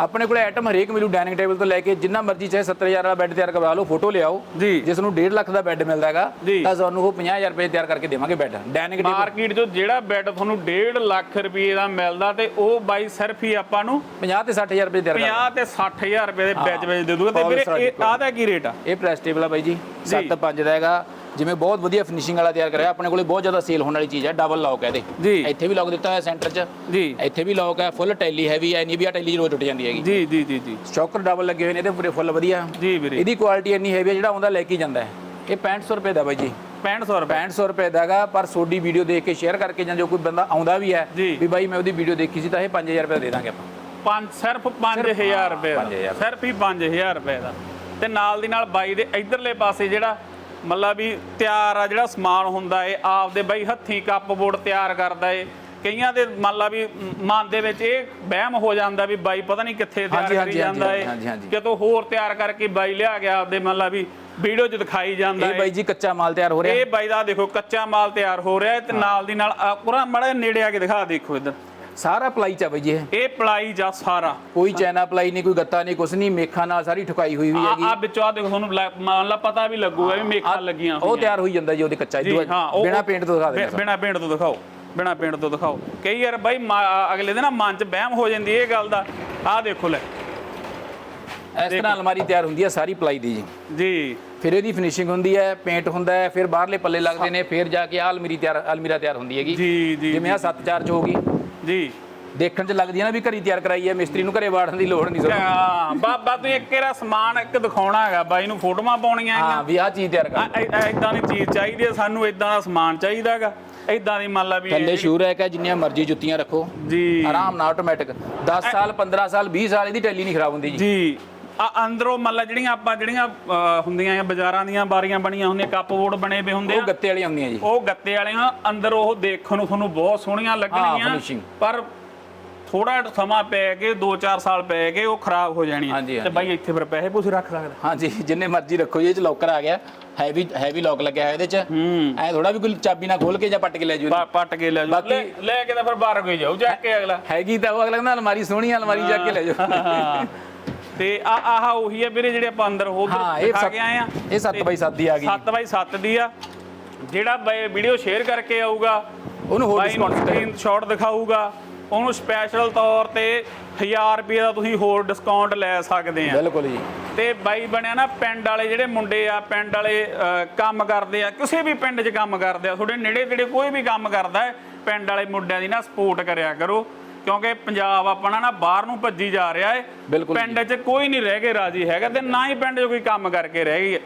ਆਪਣੇ ਕੋਲੇ ਆਈਟਮ ਹਰੇਕ ਮਿਲੂ ਡਾਈਨਿੰਗ ਟੇਬਲ ਤੋਂ ਲੈ ਕੇ ਜਿੰਨਾ ਮਰਜ਼ੀ ਚਾਹੇ 70000 ਵਾਲਾ ਬੈੱਡ ਤਿਆਰ ਕਰਵਾ ਲਓ ਫੋਟੋ ਲਿਆਓ। ਜੀ। ਜਿਸ ਨੂੰ 1.5 ਲੱਖ ਦਾ ਬੈੱਡ ਮਿਲਦਾ ਹੈਗਾ। ਤਾਂ ਤੁਹਾਨੂੰ ਉਹ 50000 ਰੁਪਏ ਤਿਆਰ ਕਰਕੇ ਦੇਵਾਂਗੇ ਬੈੱਡ ਡਾਈਨਿੰਗ ਟੇਬਲ ਮਾਰਕੀਟ 'ਚੋਂ ਜਿਹੜਾ ਬੈੱਡ ਤੁਹਾਨੂੰ 1.5 ਲੱਖ ਰੁਪਏ ਦਾ ਮਿਲਦਾ ਤੇ ਉਹ ਬਾਈ ਸਿਰਫ ਹੀ ਆਪਾਂ ਨੂੰ 50 ਤੇ 60000 ਰੁਪਏ ਤਿਆਰ 50 ਤੇ 60000 ਰੁਪਏ ਦੇ ਵਿੱਚ ਵਿੱਚ ਦੇ ਦੂਗਾ ਤੇ ਵੀਰੇ ਇਹ ਆਹ ਦਾ ਕੀ ਰੇਟ ਆ? ਇਹ ਪ੍ਰੈਸ ਟੇਬਲ ਆ ਬਾਈ ਜੀ 7-5 ਦਾ ਹੈਗਾ। ਜਿਵੇਂ ਬਹੁਤ ਵਧੀਆ ਫਿਨਿਸ਼ਿੰਗ ਵਾਲਾ ਤਿਆਰ ਕਰਿਆ ਆਪਣੇ ਕੋਲੇ ਬਹੁਤ ਜ਼ਿਆਦਾ ਸੇਲ ਹੋਣ ਵਾਲੀ ਚੀਜ਼ ਹੈ ਡਬਲ ਲੌਕ ਹੈ ਇਹਦੇ। ਇੱਥੇ ਵੀ ਲੌਕ ਦਿੱਤਾ ਹੋਇਆ ਸੈਂਟਰ 'ਚ। ਜੀ। ਇੱਥੇ ਵੀ ਲੌਕ ਹੈ ਫੁੱਲ ਟੈਲੀ ਹੈਵੀ ਹੈ ਨਹੀਂ ਵੀ ਆ ਟੈਲੀ ਰੋਜ਼ ਟੁੱਟ ਜਾਂਦੀ ਹੈਗੀ। ਜੀ ਜੀ ਜੀ ਜੀ। ਸ਼ੌਕਰ ਡਬਲ ਲੱਗੇ ਹੋਏ ਨੇ ਇਹਦੇ ਪੂਰੇ ਫੁੱਲ ਵਧੀਆ। ਜੀ ਵੀਰੇ। ਇਹਦੀ ਕੁਆਲਿਟੀ ਇੰਨੀ ਹੈਵੀ ਹੈ ਜਿਹੜਾ ਆਉਂਦਾ ਲੈ ਕੇ ਜਾਂਦਾ ਹੈ। ਇਹ 6500 ਰੁਪਏ ਦਾ ਬਾਈ ਜੀ। 6500 ਰੁਪਏ। 6500 ਰੁਪਏ ਦਾ ਹੈਗਾ ਪਰ ਸੋਡੀ ਵੀਡੀਓ ਦੇਖ ਕੇ ਸ਼ੇਅਰ ਕਰਕੇ ਜਾਂ ਜੋ ਕੋਈ ਬੰਦਾ ਆਉਂਦਾ ਵੀ ਹੈ। ਵੀ ਬਾਈ ਮੈਂ ਉਹਦੀ ਵੀਡੀਓ ਦੇਖੀ ਸੀ ਤਾਂ ਇਹ 5000 ਰੁਪਏ ਦੇ ਦਾਂਗੇ ਆਪਾਂ। ਪੰਜ ਸਿਰਫ 5000 ਰੁਪਏ ਦਾ। 5,000 ਸਿਰਫ ਹੀ 5000 ਰੁਪਏ ਦਾ। ਤੇ ਨਾਲ ਦੀ ਨਾਲ ਬਾਈ ਦੇ ਇਧਰਲੇ ਪਾਸੇ ਜਿਹੜਾ ਮਤਲਬ ਵੀ ਤਿਆਰ ਆ ਜਿਹੜਾ ਸਮਾਨ ਹੁੰਦਾ ਏ ਆਪਦੇ ਬਾਈ ਹੱਥੀਂ ਕੱਪ ਬੋਰਡ ਤਿਆਰ ਕਰਦਾ ਏ। ਕਈਆਂ ਦੇ ਮੰਨ ਲਾ ਵੀ ਮਨ ਦੇ ਵਿੱਚ ਇਹ ਵਹਿਮ ਹੋ ਜਾਂਦਾ ਵੀ ਬਾਈ ਪਤਾ ਨਹੀਂ ਕਿੱਥੇ ਤਿਆਰ ਕਰੀ ਜਾਂਦਾ ਏ। ਕਿਤੋਂ ਹੋਰ ਤਿਆਰ ਕਰਕੇ ਬਾਈ ਲਿਆ ਗਿਆ ਆਪਦੇ ਮੰਨ ਲਾ ਵੀ ਵੀਡੀਓ 'ਚ ਦਿਖਾਈ ਜਾਂਦਾ ਇਹ ਬਾਈ ਜੀ ਕੱਚਾ ਮਾਲ ਤਿਆਰ ਹੋ ਰਿਹਾ। ਇਹ ਬਾਈ ਦਾ ਦੇਖੋ ਕੱਚਾ ਮਾਲ ਤਿਆਰ ਹੋ ਰਿਹਾ ਤੇ ਨਾਲ ਦੀ ਨਾਲ ਪੂਰਾ ਮੜਾ ਨੇੜੇ ਆ ਕੇ ਦਿਖਾ ਦੇਖੋ ਇੱਧਰ। ਸਾਰਾ ਪਲਾਈ ਚ ਆ ਬਾਈ ਜੀ ਇਹ। ਇਹ ਪਲਾਈ ਜਾਂ ਸਾਰਾ। ਕੋਈ ਚੈਨਾ ਪਲਾਈ ਨਹੀਂ ਕੋਈ ਗੱਤਾ ਨਹੀਂ ਕੁਛ ਨਹੀਂ ਮੇਖਾਂ ਨਾਲ ਸਾਰੀ ਠੁਕਾਈ ਹੋਈ ਹੋਈ ਆ ਹੈਗੀ। ਆ ਵਿੱਚੋਂ ਆ ਦੇਖੋ ਤੁਹਾਨੂੰ ਮੰਨ ਲਾ ਪਤਾ ਵੀ ਲੱਗੂਗਾ ਵੀ ਮੇਖਾਂ ਲੱਗੀਆਂ ਉਹ ਤਿਆਰ ਹੋਈ ਜਾਂਦਾ ਜੀ ਉਹਦੇ ਕੱਚਾ ਜੀ ਇਦੋਂ ਹਾਂ ਉਹ- ਬਿਨਾ ਪੇਂਟ ਤੋਂ ਦਿਖਾ ਬਿ- ਦਿੰਦੇ ਬਿਨਾਂ ਪੇਂਟ ਤੋਂ ਦਿਖਾਓ ਬਿਨਾਂ ਪੇਂਟ ਤੋਂ ਦਿਖਾਓ। ਕਈ ਵਾਰ ਬਾਈ ਮਾ- ਅਗਲੇ ਦਿਨ ਨਾ ਮਨ 'ਚ ਵਹਿਮ ਹੋ ਜਾਂਦੀ ਇਹ ਗੱਲ ਦਾ। ਆਹ ਦੇਖੋ ਲੈ। ਇਸ ਤਰ੍ਹਾਂ ਅਲਮਾਰੀ ਤਿਆਰ ਹੁੰਦੀ ਹੈ ਸਾਰੀ ਪਲਾਈ ਦੀ ਜੀ। ਜੀ। ਫਿਰ ਇਹਦੀ ਫਿਨਿਸ਼ਿੰਗ ਹੁੰਦੀ ਹੈ ਪੇਂਟ ਹੁੰਦਾ ਹੈ ਫਿਰ ਬਾਹਰਲੇ ਪੱਲੇ ਲੱਗਦੇ ਨੇ ਫਿਰ ਜਾ ਕੇ ਆਹ ਅਲਮੀਰੀ ਤਿਆਰ ਅਲਮੀਰਾ ਤਿਆਰ ਹੁੰਦੀ ਹੈਗੀ। ਜੀ ਜੀ ਜਿਵੇਂ ਆ 7 4 ਚ ਹੋਗੀ ਜੀ। ਦੇਖਣ ਚ ਲੱਗਦੀ ਹੈ ਨਾ ਵੀ ਘਰੀ ਤਿਆਰ ਕਰਾਈ ਹੈ ਮਿਸਤਰੀ ਨੂੰ ਘਰੇ ਵਾੜਨ ਦੀ ਲੋੜ ਨਹੀਂ ਸਰ ਹਾਂ ਬਾਬਾ ਤੂੰ ਇੱਕ ਇਹਦਾ ਸਮਾਨ ਇੱਕ ਦਿਖਾਉਣਾ ਹੈਗਾ ਬਾਈ ਨੂੰ ਫੋਟੋਆਂ ਪਾਉਣੀਆਂ ਹਾਂ ਹੈਗੀਆਂ ਵੀ ਆਹ ਚੀਜ਼ ਤਿਆਰ ਕਰ। ਇਦਾਂ ਦੀ ਚੀਜ਼ ਚਾਹੀਦੀ ਹੈ ਸਾਨੂੰ ਇਦਾਂ ਦਾ ਸਮਾਨ ਚਾਹੀਦਾ ਹੈਗਾ। ਇਦਾਂ ਦੀ ਮੰਨ ਲਾ ਵੀ ਥੱਲੇ ਸ਼ੂ ਰੈਕ ਹੈ ਜਿੰਨੀਆਂ ਮਰਜ਼ੀ ਜੁੱਤੀਆਂ ਰੱਖੋ। ਜੀ। ਆਰਾਮ ਨਾਲ ਆਟੋਮੈਟਿਕ। 10 ਸਾਲ 15 ਸਾਲ 20 ਸਾਲ ਇਹਦੀ ਟੈਲੀ ਨਹੀਂ ਖਰਾਬ ਹੁੰਦੀ ਜੀ। ਜੀ। ਆ ਅੰਦਰੋਂ ਮੰਨ ਲਾ ਜਿਹੜੀਆਂ ਆਪਾਂ ਜਿਹੜੀਆਂ ਅਹ, ਹੁੰਦੀਆਂ ਆ ਬਾਜ਼ਾਰਾਂ ਦੀਆਂ ਬਾਰੀਆਂ ਬਣੀਆਂ ਹੁੰਦੀਆਂ ਕੱਪ ਬੋਰਡ ਬਣੇ ਪਏ ਹੁੰਦੇ ਉਹ ਆ। ਗੱਤੇ ਵਾਲੀਆਂ ਹੁੰਦੀਆਂ ਜੀ। ਉਹ ਗੱਤੇ ਵਾਲੀਆਂ ਅੰਦਰ ਉਹ ਦੇਖਣ ਨੂੰ ਤੁਹਾਨੂੰ ਬਹੁਤ ਸੋਹਣੀਆਂ ਲੱਗਣਗੀਆਂ finishing। ਪਰ ਥੋੜਾ ਸਮਾਂ ਪੈ ਕੇ 2-4 ਸਾਲ ਪੈ ਕੇ ਉਹ ਖਰਾਬ ਹੋ ਜਾਣੀਆਂ ਹਾਂਜੀ, ਤੇ। ਬਾਈ ਇੱਥੇ ਫਿਰ ਪੈਸੇ ਪੂਸੇ ਰੱਖ ਸਕਦਾ? ਹਾਂਜੀ ਜਿੰਨੇ ਮਰਜ਼ੀ ਰੱਖੋ ਜੀ ਇਹ ਚ ਲੋਕਰ ਆ ਗਿਆ। ਹੈਵੀ ਹੈਵੀ ਲੋਕ ਲੱਗਿਆ ਹੋਇਆ ਇਹਦੇ ਚ। ਹੂੰ। ਐ ਥੋੜਾ ਵੀ ਕੋਈ ਚਾਬੀ ਨਾਲ ਖੋਲ ਕੇ ਜਾਂ ਪੱਟ ਕੇ ਲੈ ਜੂ। ਪਾ- ਪੱਟ ਕੇ ਲੈ ਜਾਓ। ਬਾਕੀ- ਲੈ- ਲੈ ਕੇ ਤਾਂ ਫਿਰ ਬਾਹਰ ਕੋਈ ਜਾਊ ਚੱਕ ਕੇ ਅਗਲਾ। ਹੈਗੀ ਤਾਂ ਉਹ ਅਗਲਾ ਕਹਿੰਦਾ ਅਲਮਾਰੀ ਸੋਹਣੀ ਆ ਅਲਮਾਰੀ ਜਾ ਕੇ ਲੈ ਜਾਓ। ਹਾਂ। ਤੇ ਆ ਆਹ ਉਹੀ ਹੈ ਵੀਰੇ ਜਿਹੜੇ ਆਪਾਂ ਅੰਦਰ ਉਧਰ ਹਾਂ ਇਹ ਦਿਖਾ ਸੱਤ ਕੇ ਆਏ ਆ। ਇਹ 7 ਬਾਈ 7 ਦੀ ਆ ਗਈ। 7 ਬਾਈ 7 ਦੀ ਆ। ਜਿਹੜਾ ਬਾਈ ਵੀਡੀਓ ਸ਼ੇਅਰ ਕਰਕੇ ਆਊਗਾ ਉਹਨੂੰ ਹੋਰ ਬਾਈ ਨੂੰ ਸ਼ਾਟ ਦਿਖਾਊਗਾ ਉਹਨੂੰ ਸਪੈਸ਼ਲ ਤੌਰ ਤੇ 1000 ਰੁਪਏ ਦਾ ਤੁਸੀਂ ਹੋਰ ਡਿਸਕਾਊਂਟ ਲੈ ਸਕਦੇ ਆ। ਬਿਲਕੁਲ ਜੀ। ਤੇ ਬਾਈ ਬਣਿਆ ਨਾ ਪਿੰਡ ਵਾਲੇ ਜਿਹੜੇ ਮੁੰਡੇ ਆ ਪਿੰਡ ਵਾਲੇ ਅਹ, ਕੰਮ ਕਰਦੇ ਆ ਕਿਸੇ ਵੀ ਪਿੰਡ 'ਚ ਕੰਮ ਕਰਦੇ ਆ ਤੁਹਾਡੇ ਨੇੜੇ ਤੇੜੇ ਕੋਈ ਵੀ ਕੰਮ ਕਰਦਾ ਹੈ ਪਿੰਡ ਵਾਲੇ ਮੁੰਡਿਆਂ ਦੀ ਨਾ ਸਪੋਰਟ ਕਰਿਆ ਕਰੋ। ਕਿਉਂਕਿ ਪੰਜਾਬ ਆਪਣਾ ਨਾ ਬਾਹਰ ਨੂੰ ਭੱਜੀ ਜਾ ਰਿਹਾ ਹੈ ਬਿਲਕੁਲ ਪਿੰਡ 'ਚ ਕੋਈ ਨਹੀਂ ਰਹਿ ਕੇ ਰਾਜੀ ਹੈਗਾ ਤੇ ਨਾ ਹੀ ਪਿੰਡ 'ਚ ਕੋਈ ਕੰਮ ਕਰਕੇ ਰਹਿ ਗਈ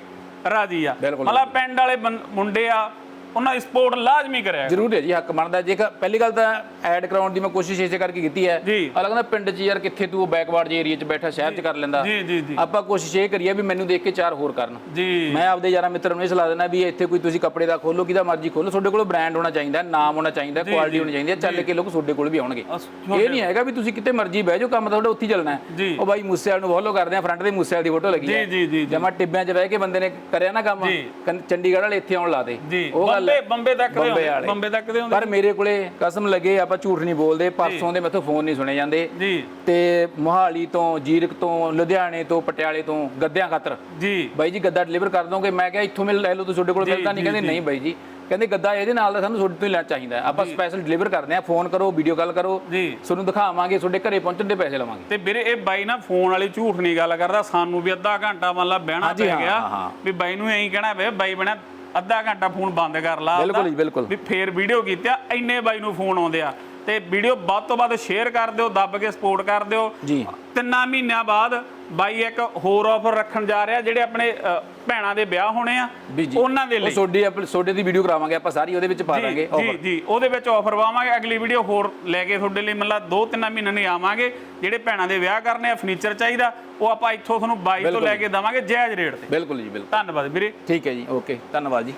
ਰਾਜੀ ਆ। ਮਤਲਬ ਪਿੰਡ ਵਾਲੇ ਮੁੰਡੇ ਆ ਉਹਨਾਂ ਦੀ ਸਪੋਰਟ ਲਾਜ਼ਮੀ ਕਰਿਆ ਕਰੋ। ਜ਼ਰੂਰ ਹੈ ਜੀ ਹੱਕ ਬਣਦਾ ਜੇ ਪਹਿਲੀ ਗੱਲ ਤਾਂ ਐਡ ਕਰਾਉਣ ਦੀ ਮੈਂ ਕੋਸ਼ਿਸ਼ ਇਸੇ ਕਰਕੇ ਕੀਤੀ ਹੈ। ਅਲੱਗ ਕਹਿੰਦਾ ਪਿੰਡ 'ਚ ਯਾਰ ਕਿੱਥੇ ਤੂੰ ਬੈਕਵਰਡ ਜੇ ਏਰੀਆ 'ਚ ਬੈਠਾ ਸ਼ਹਿਰ 'ਚ ਕਰ ਲੈਂਦਾ। ਜੀ ਜੀ ਜੀ। ਆਪਾਂ ਕੋਸ਼ਿਸ਼ ਇਹ ਕਰੀਏ ਵੀ ਮੈਨੂੰ ਦੇਖ ਕੇ ਚਾਰ ਹੋਰ ਕਰਨ। ਜੀ। ਮੈਂ ਆਪਦੇ ਯਾਰਾਂ ਮਿੱਤਰਾਂ ਨੂੰ ਇਹ ਸਲਾਹ ਦੇਣਾ ਵੀ ਇੱਥੇ ਕੋਈ ਤੁਸੀਂ ਕੱਪੜੇ ਦਾ ਖੋਲੋ ਕਿਹਦਾ ਮਰਜ਼ੀ ਖੋਲੋ ਤੁਹਾਡੇ ਕੋਲ ਬ੍ਰਾਂਡ ਹੋਣਾ ਚਾਹੀਦਾ ਨਾਮ ਹੋਣਾ ਚਾਹੀਦਾ ਕੁਆਲਿਟੀ ਹੋਣੀ ਚਾਹੀਦੀ ਹੈ ਚੱਲ ਕੇ ਲੋਕ ਤੁਹਾਡੇ ਕੋਲ ਵੀ ਆਉਣਗੇ। ਇਹ ਨਹੀਂ ਹੈਗਾ ਵੀ ਤੁਸੀਂ ਕਿਤੇ ਮਰਜ਼ੀ ਬਹਿ ਜਾਓ ਕੰਮ ਤੁਹਾਡਾ ਉੱਥੇ ਚੱਲਣਾ ਹੈ। ਉਹ ਬਾਈ ਮੂਸੇਵਾਲ ਨੂੰ ਫੋਲੋ ਕਰਦੇ ਆ ਫਰੰਟ ਦੇ ਮੂਸੇਵਾਲ ਦੀ ਫੋਟੋ ਲੱਗੀ ਹੈ। ਜੀ ਜੀ ਜਮਾ ਟਿੱਬਿਆਂ 'ਚ ਬਹਿ ਕੇ ਬੰਦੇ ਨੇ ਕਰਿਆ ਨਾ ਕੰਮ ਚੰਡੀਗੜ੍ਹ ਵਾਲੇ ਇੱਥੇ ਆਉਣ ਜੀ। ਉਹ ਗੱਲ ਬੰਬੇ ਤੱਕ ਦੇ ਬੰਬੇ ਵਾਲੇ। ਤੱਕ ਦੇ ਪਰ ਮੇਰੇ ਕੋਲੇ ਕਸਮ ਲੱਗੇ ਆਪਾਂ ਝੂਠ ਨਹੀਂ ਬੋਲਦੇ ਪਰਸੋਂ ਦੇ ਮੈਥੋਂ ਫੋਨ ਨਹੀਂ ਸੁਣੇ ਜਾਂਦੇ। ਜੀ। ਤੇ ਮੋਹਾਲੀ ਤੋਂ ਜੀਰਕ ਤੋਂ ਲੁਧਿਆਣੇ ਤੋਂ ਪਟਿਆਲੇ ਤੋਂ ਗੱਦਿਆਂ ਖਾਤਰ। ਜੀ। ਬਾਈ ਜੀ ਗੱਦਾ ਡਿਲੀਵਰ ਕਰ ਦੋਗੇ? ਮੈਂ ਕਿਹਾ ਇੱਥੋਂ ਮਿਲ ਲੈ ਲਓ ਤੁਹਾਡੇ ਕੋਲ ਮਿਲਦਾ ਨਹੀਂ। ਕਹਿੰਦੇ ਨਹੀਂ ਬਾਈ ਜੀ। ਕਹਿੰਦੇ ਗੱਦਾ ਇਹਦੇ ਨਾਲ ਦਾ ਸਾਨੂੰ ਤੁਹਾਡੇ ਤੋਂ ਹੀ ਲੈਣਾ ਚਾਹੀਦਾ। ਆਪਾਂ ਸਪੈਸ਼ਲ ਡਿਲੀਵਰ ਕਰਦੇ ਆ ਫੋਨ ਕਰੋ ਵੀਡੀਓ ਕਾਲ ਕਰੋ। ਜੀ। ਤੁਹਾਨੂੰ ਦਿਖਾਵਾਂਗੇ ਤੁਹਾਡੇ ਘਰੇ ਪਹੁੰਚਣ ਦੇ ਪੈਸੇ ਲਵਾਂਗੇ। ਤੇ ਵੀਰੇ ਇਹ ਬਾਈ ਨਾ ਫੋਨ ਵਾਲੀ ਝੂਠ ਨਹੀਂ ਗੱਲ ਕਰਦਾ। ਸਾਨੂੰ ਵੀ ਅੱਧਾ ਘੰਟਾ ਮੰਨ ਲਾ ਬਹਿਣਾ ਪੈ ਗਿਆ। ਵੀ ਬਾਈ ਨੂੰ ਐਂ ਕਹਿਣਾ ਵੇ ਬਾਈ ਬਣਾ ਅੱਧਾ ਘੰਟਾ ਫੋਨ ਬੰਦ ਕਰ ਲਾ ਬਿਲਕੁਲ। ਜੀ, ਬਿਲਕੁਲ। ਵੀ ਫੇਰ ਵੀਡੀਓ ਕੀਤਾ ਇੰਨੇ ਬਾਈ ਨੂੰ ਫੋਨ ਆਉਂਦੇ ਆ ਤੇ ਵੀਡੀਓ ਵੱਧ ਤੋਂ ਵੱਧ ਸ਼ੇਅਰ ਕਰ ਦਿਓ ਦੱਬ ਕੇ ਸਪੋਰਟ ਕਰ ਦਿਓ। ਜੀ। ਤਿੰਨਾਂ ਮਹੀਨਿਆਂ ਬਾਅਦ ਬਾਈ ਇੱਕ ਹੋਰ ਆਫਰ ਰੱਖਣ ਜਾ ਰਿਹਾ ਜਿਹੜੇ ਆਪਣੇ ਭੈਣਾਂ ਦੇ ਵਿਆਹ ਹੋਣੇ ਆ ਉਹਨਾਂ ਦੇ ਲਈ। ਆਪਣੀ ਤੁਹਾਡੇ ਦੀ ਵੀਡੀਓ ਕਰਾਵਾਂਗੇ ਆਪਾਂ ਸਾਰੀ ਉਹਦੇ ਵਿੱਚ ਪਾ ਦਾਂਗੇ ਜੀ ਜੀ ਉਹਦੇ ਵਿੱਚ ਆਫਰ ਪਾਵਾਂਗੇ ਅਗਲੀ ਵੀਡੀਓ ਹੋਰ ਲੈ ਕੇ ਤੁਹਾਡੇ ਲਈ ਮਤਲਬ ਦੋ ਤਿੰਨ ਮਹੀਨਿਆਂ ਨਹੀਂ ਆਵਾਂਗੇ ਜਿਹੜੇ ਭੈਣਾਂ ਦੇ ਵਿਆਹ ਕਰਨੇ ਆ ਫਰਨੀਚਰ ਚਾਹੀਦਾ ਉਹ ਆਪਾਂ ਇੱਥੋਂ ਤੁਹਾਨੂੰ ਬਾਈ ਤੋਂ ਲੈ ਕੇ ਦਵਾਂਗੇ ਜਾਇਜ਼ ਰੇਟ ਤੇ। ਬਿਲਕੁਲ ਜੀ ਬਿਲਕੁਲ। ਧੰਨਵਾਦ ਵੀਰੇ। ਠੀਕ ਹੈ ਜੀ ਓਕੇ ਧੰਨਵਾਦ ਜੀ।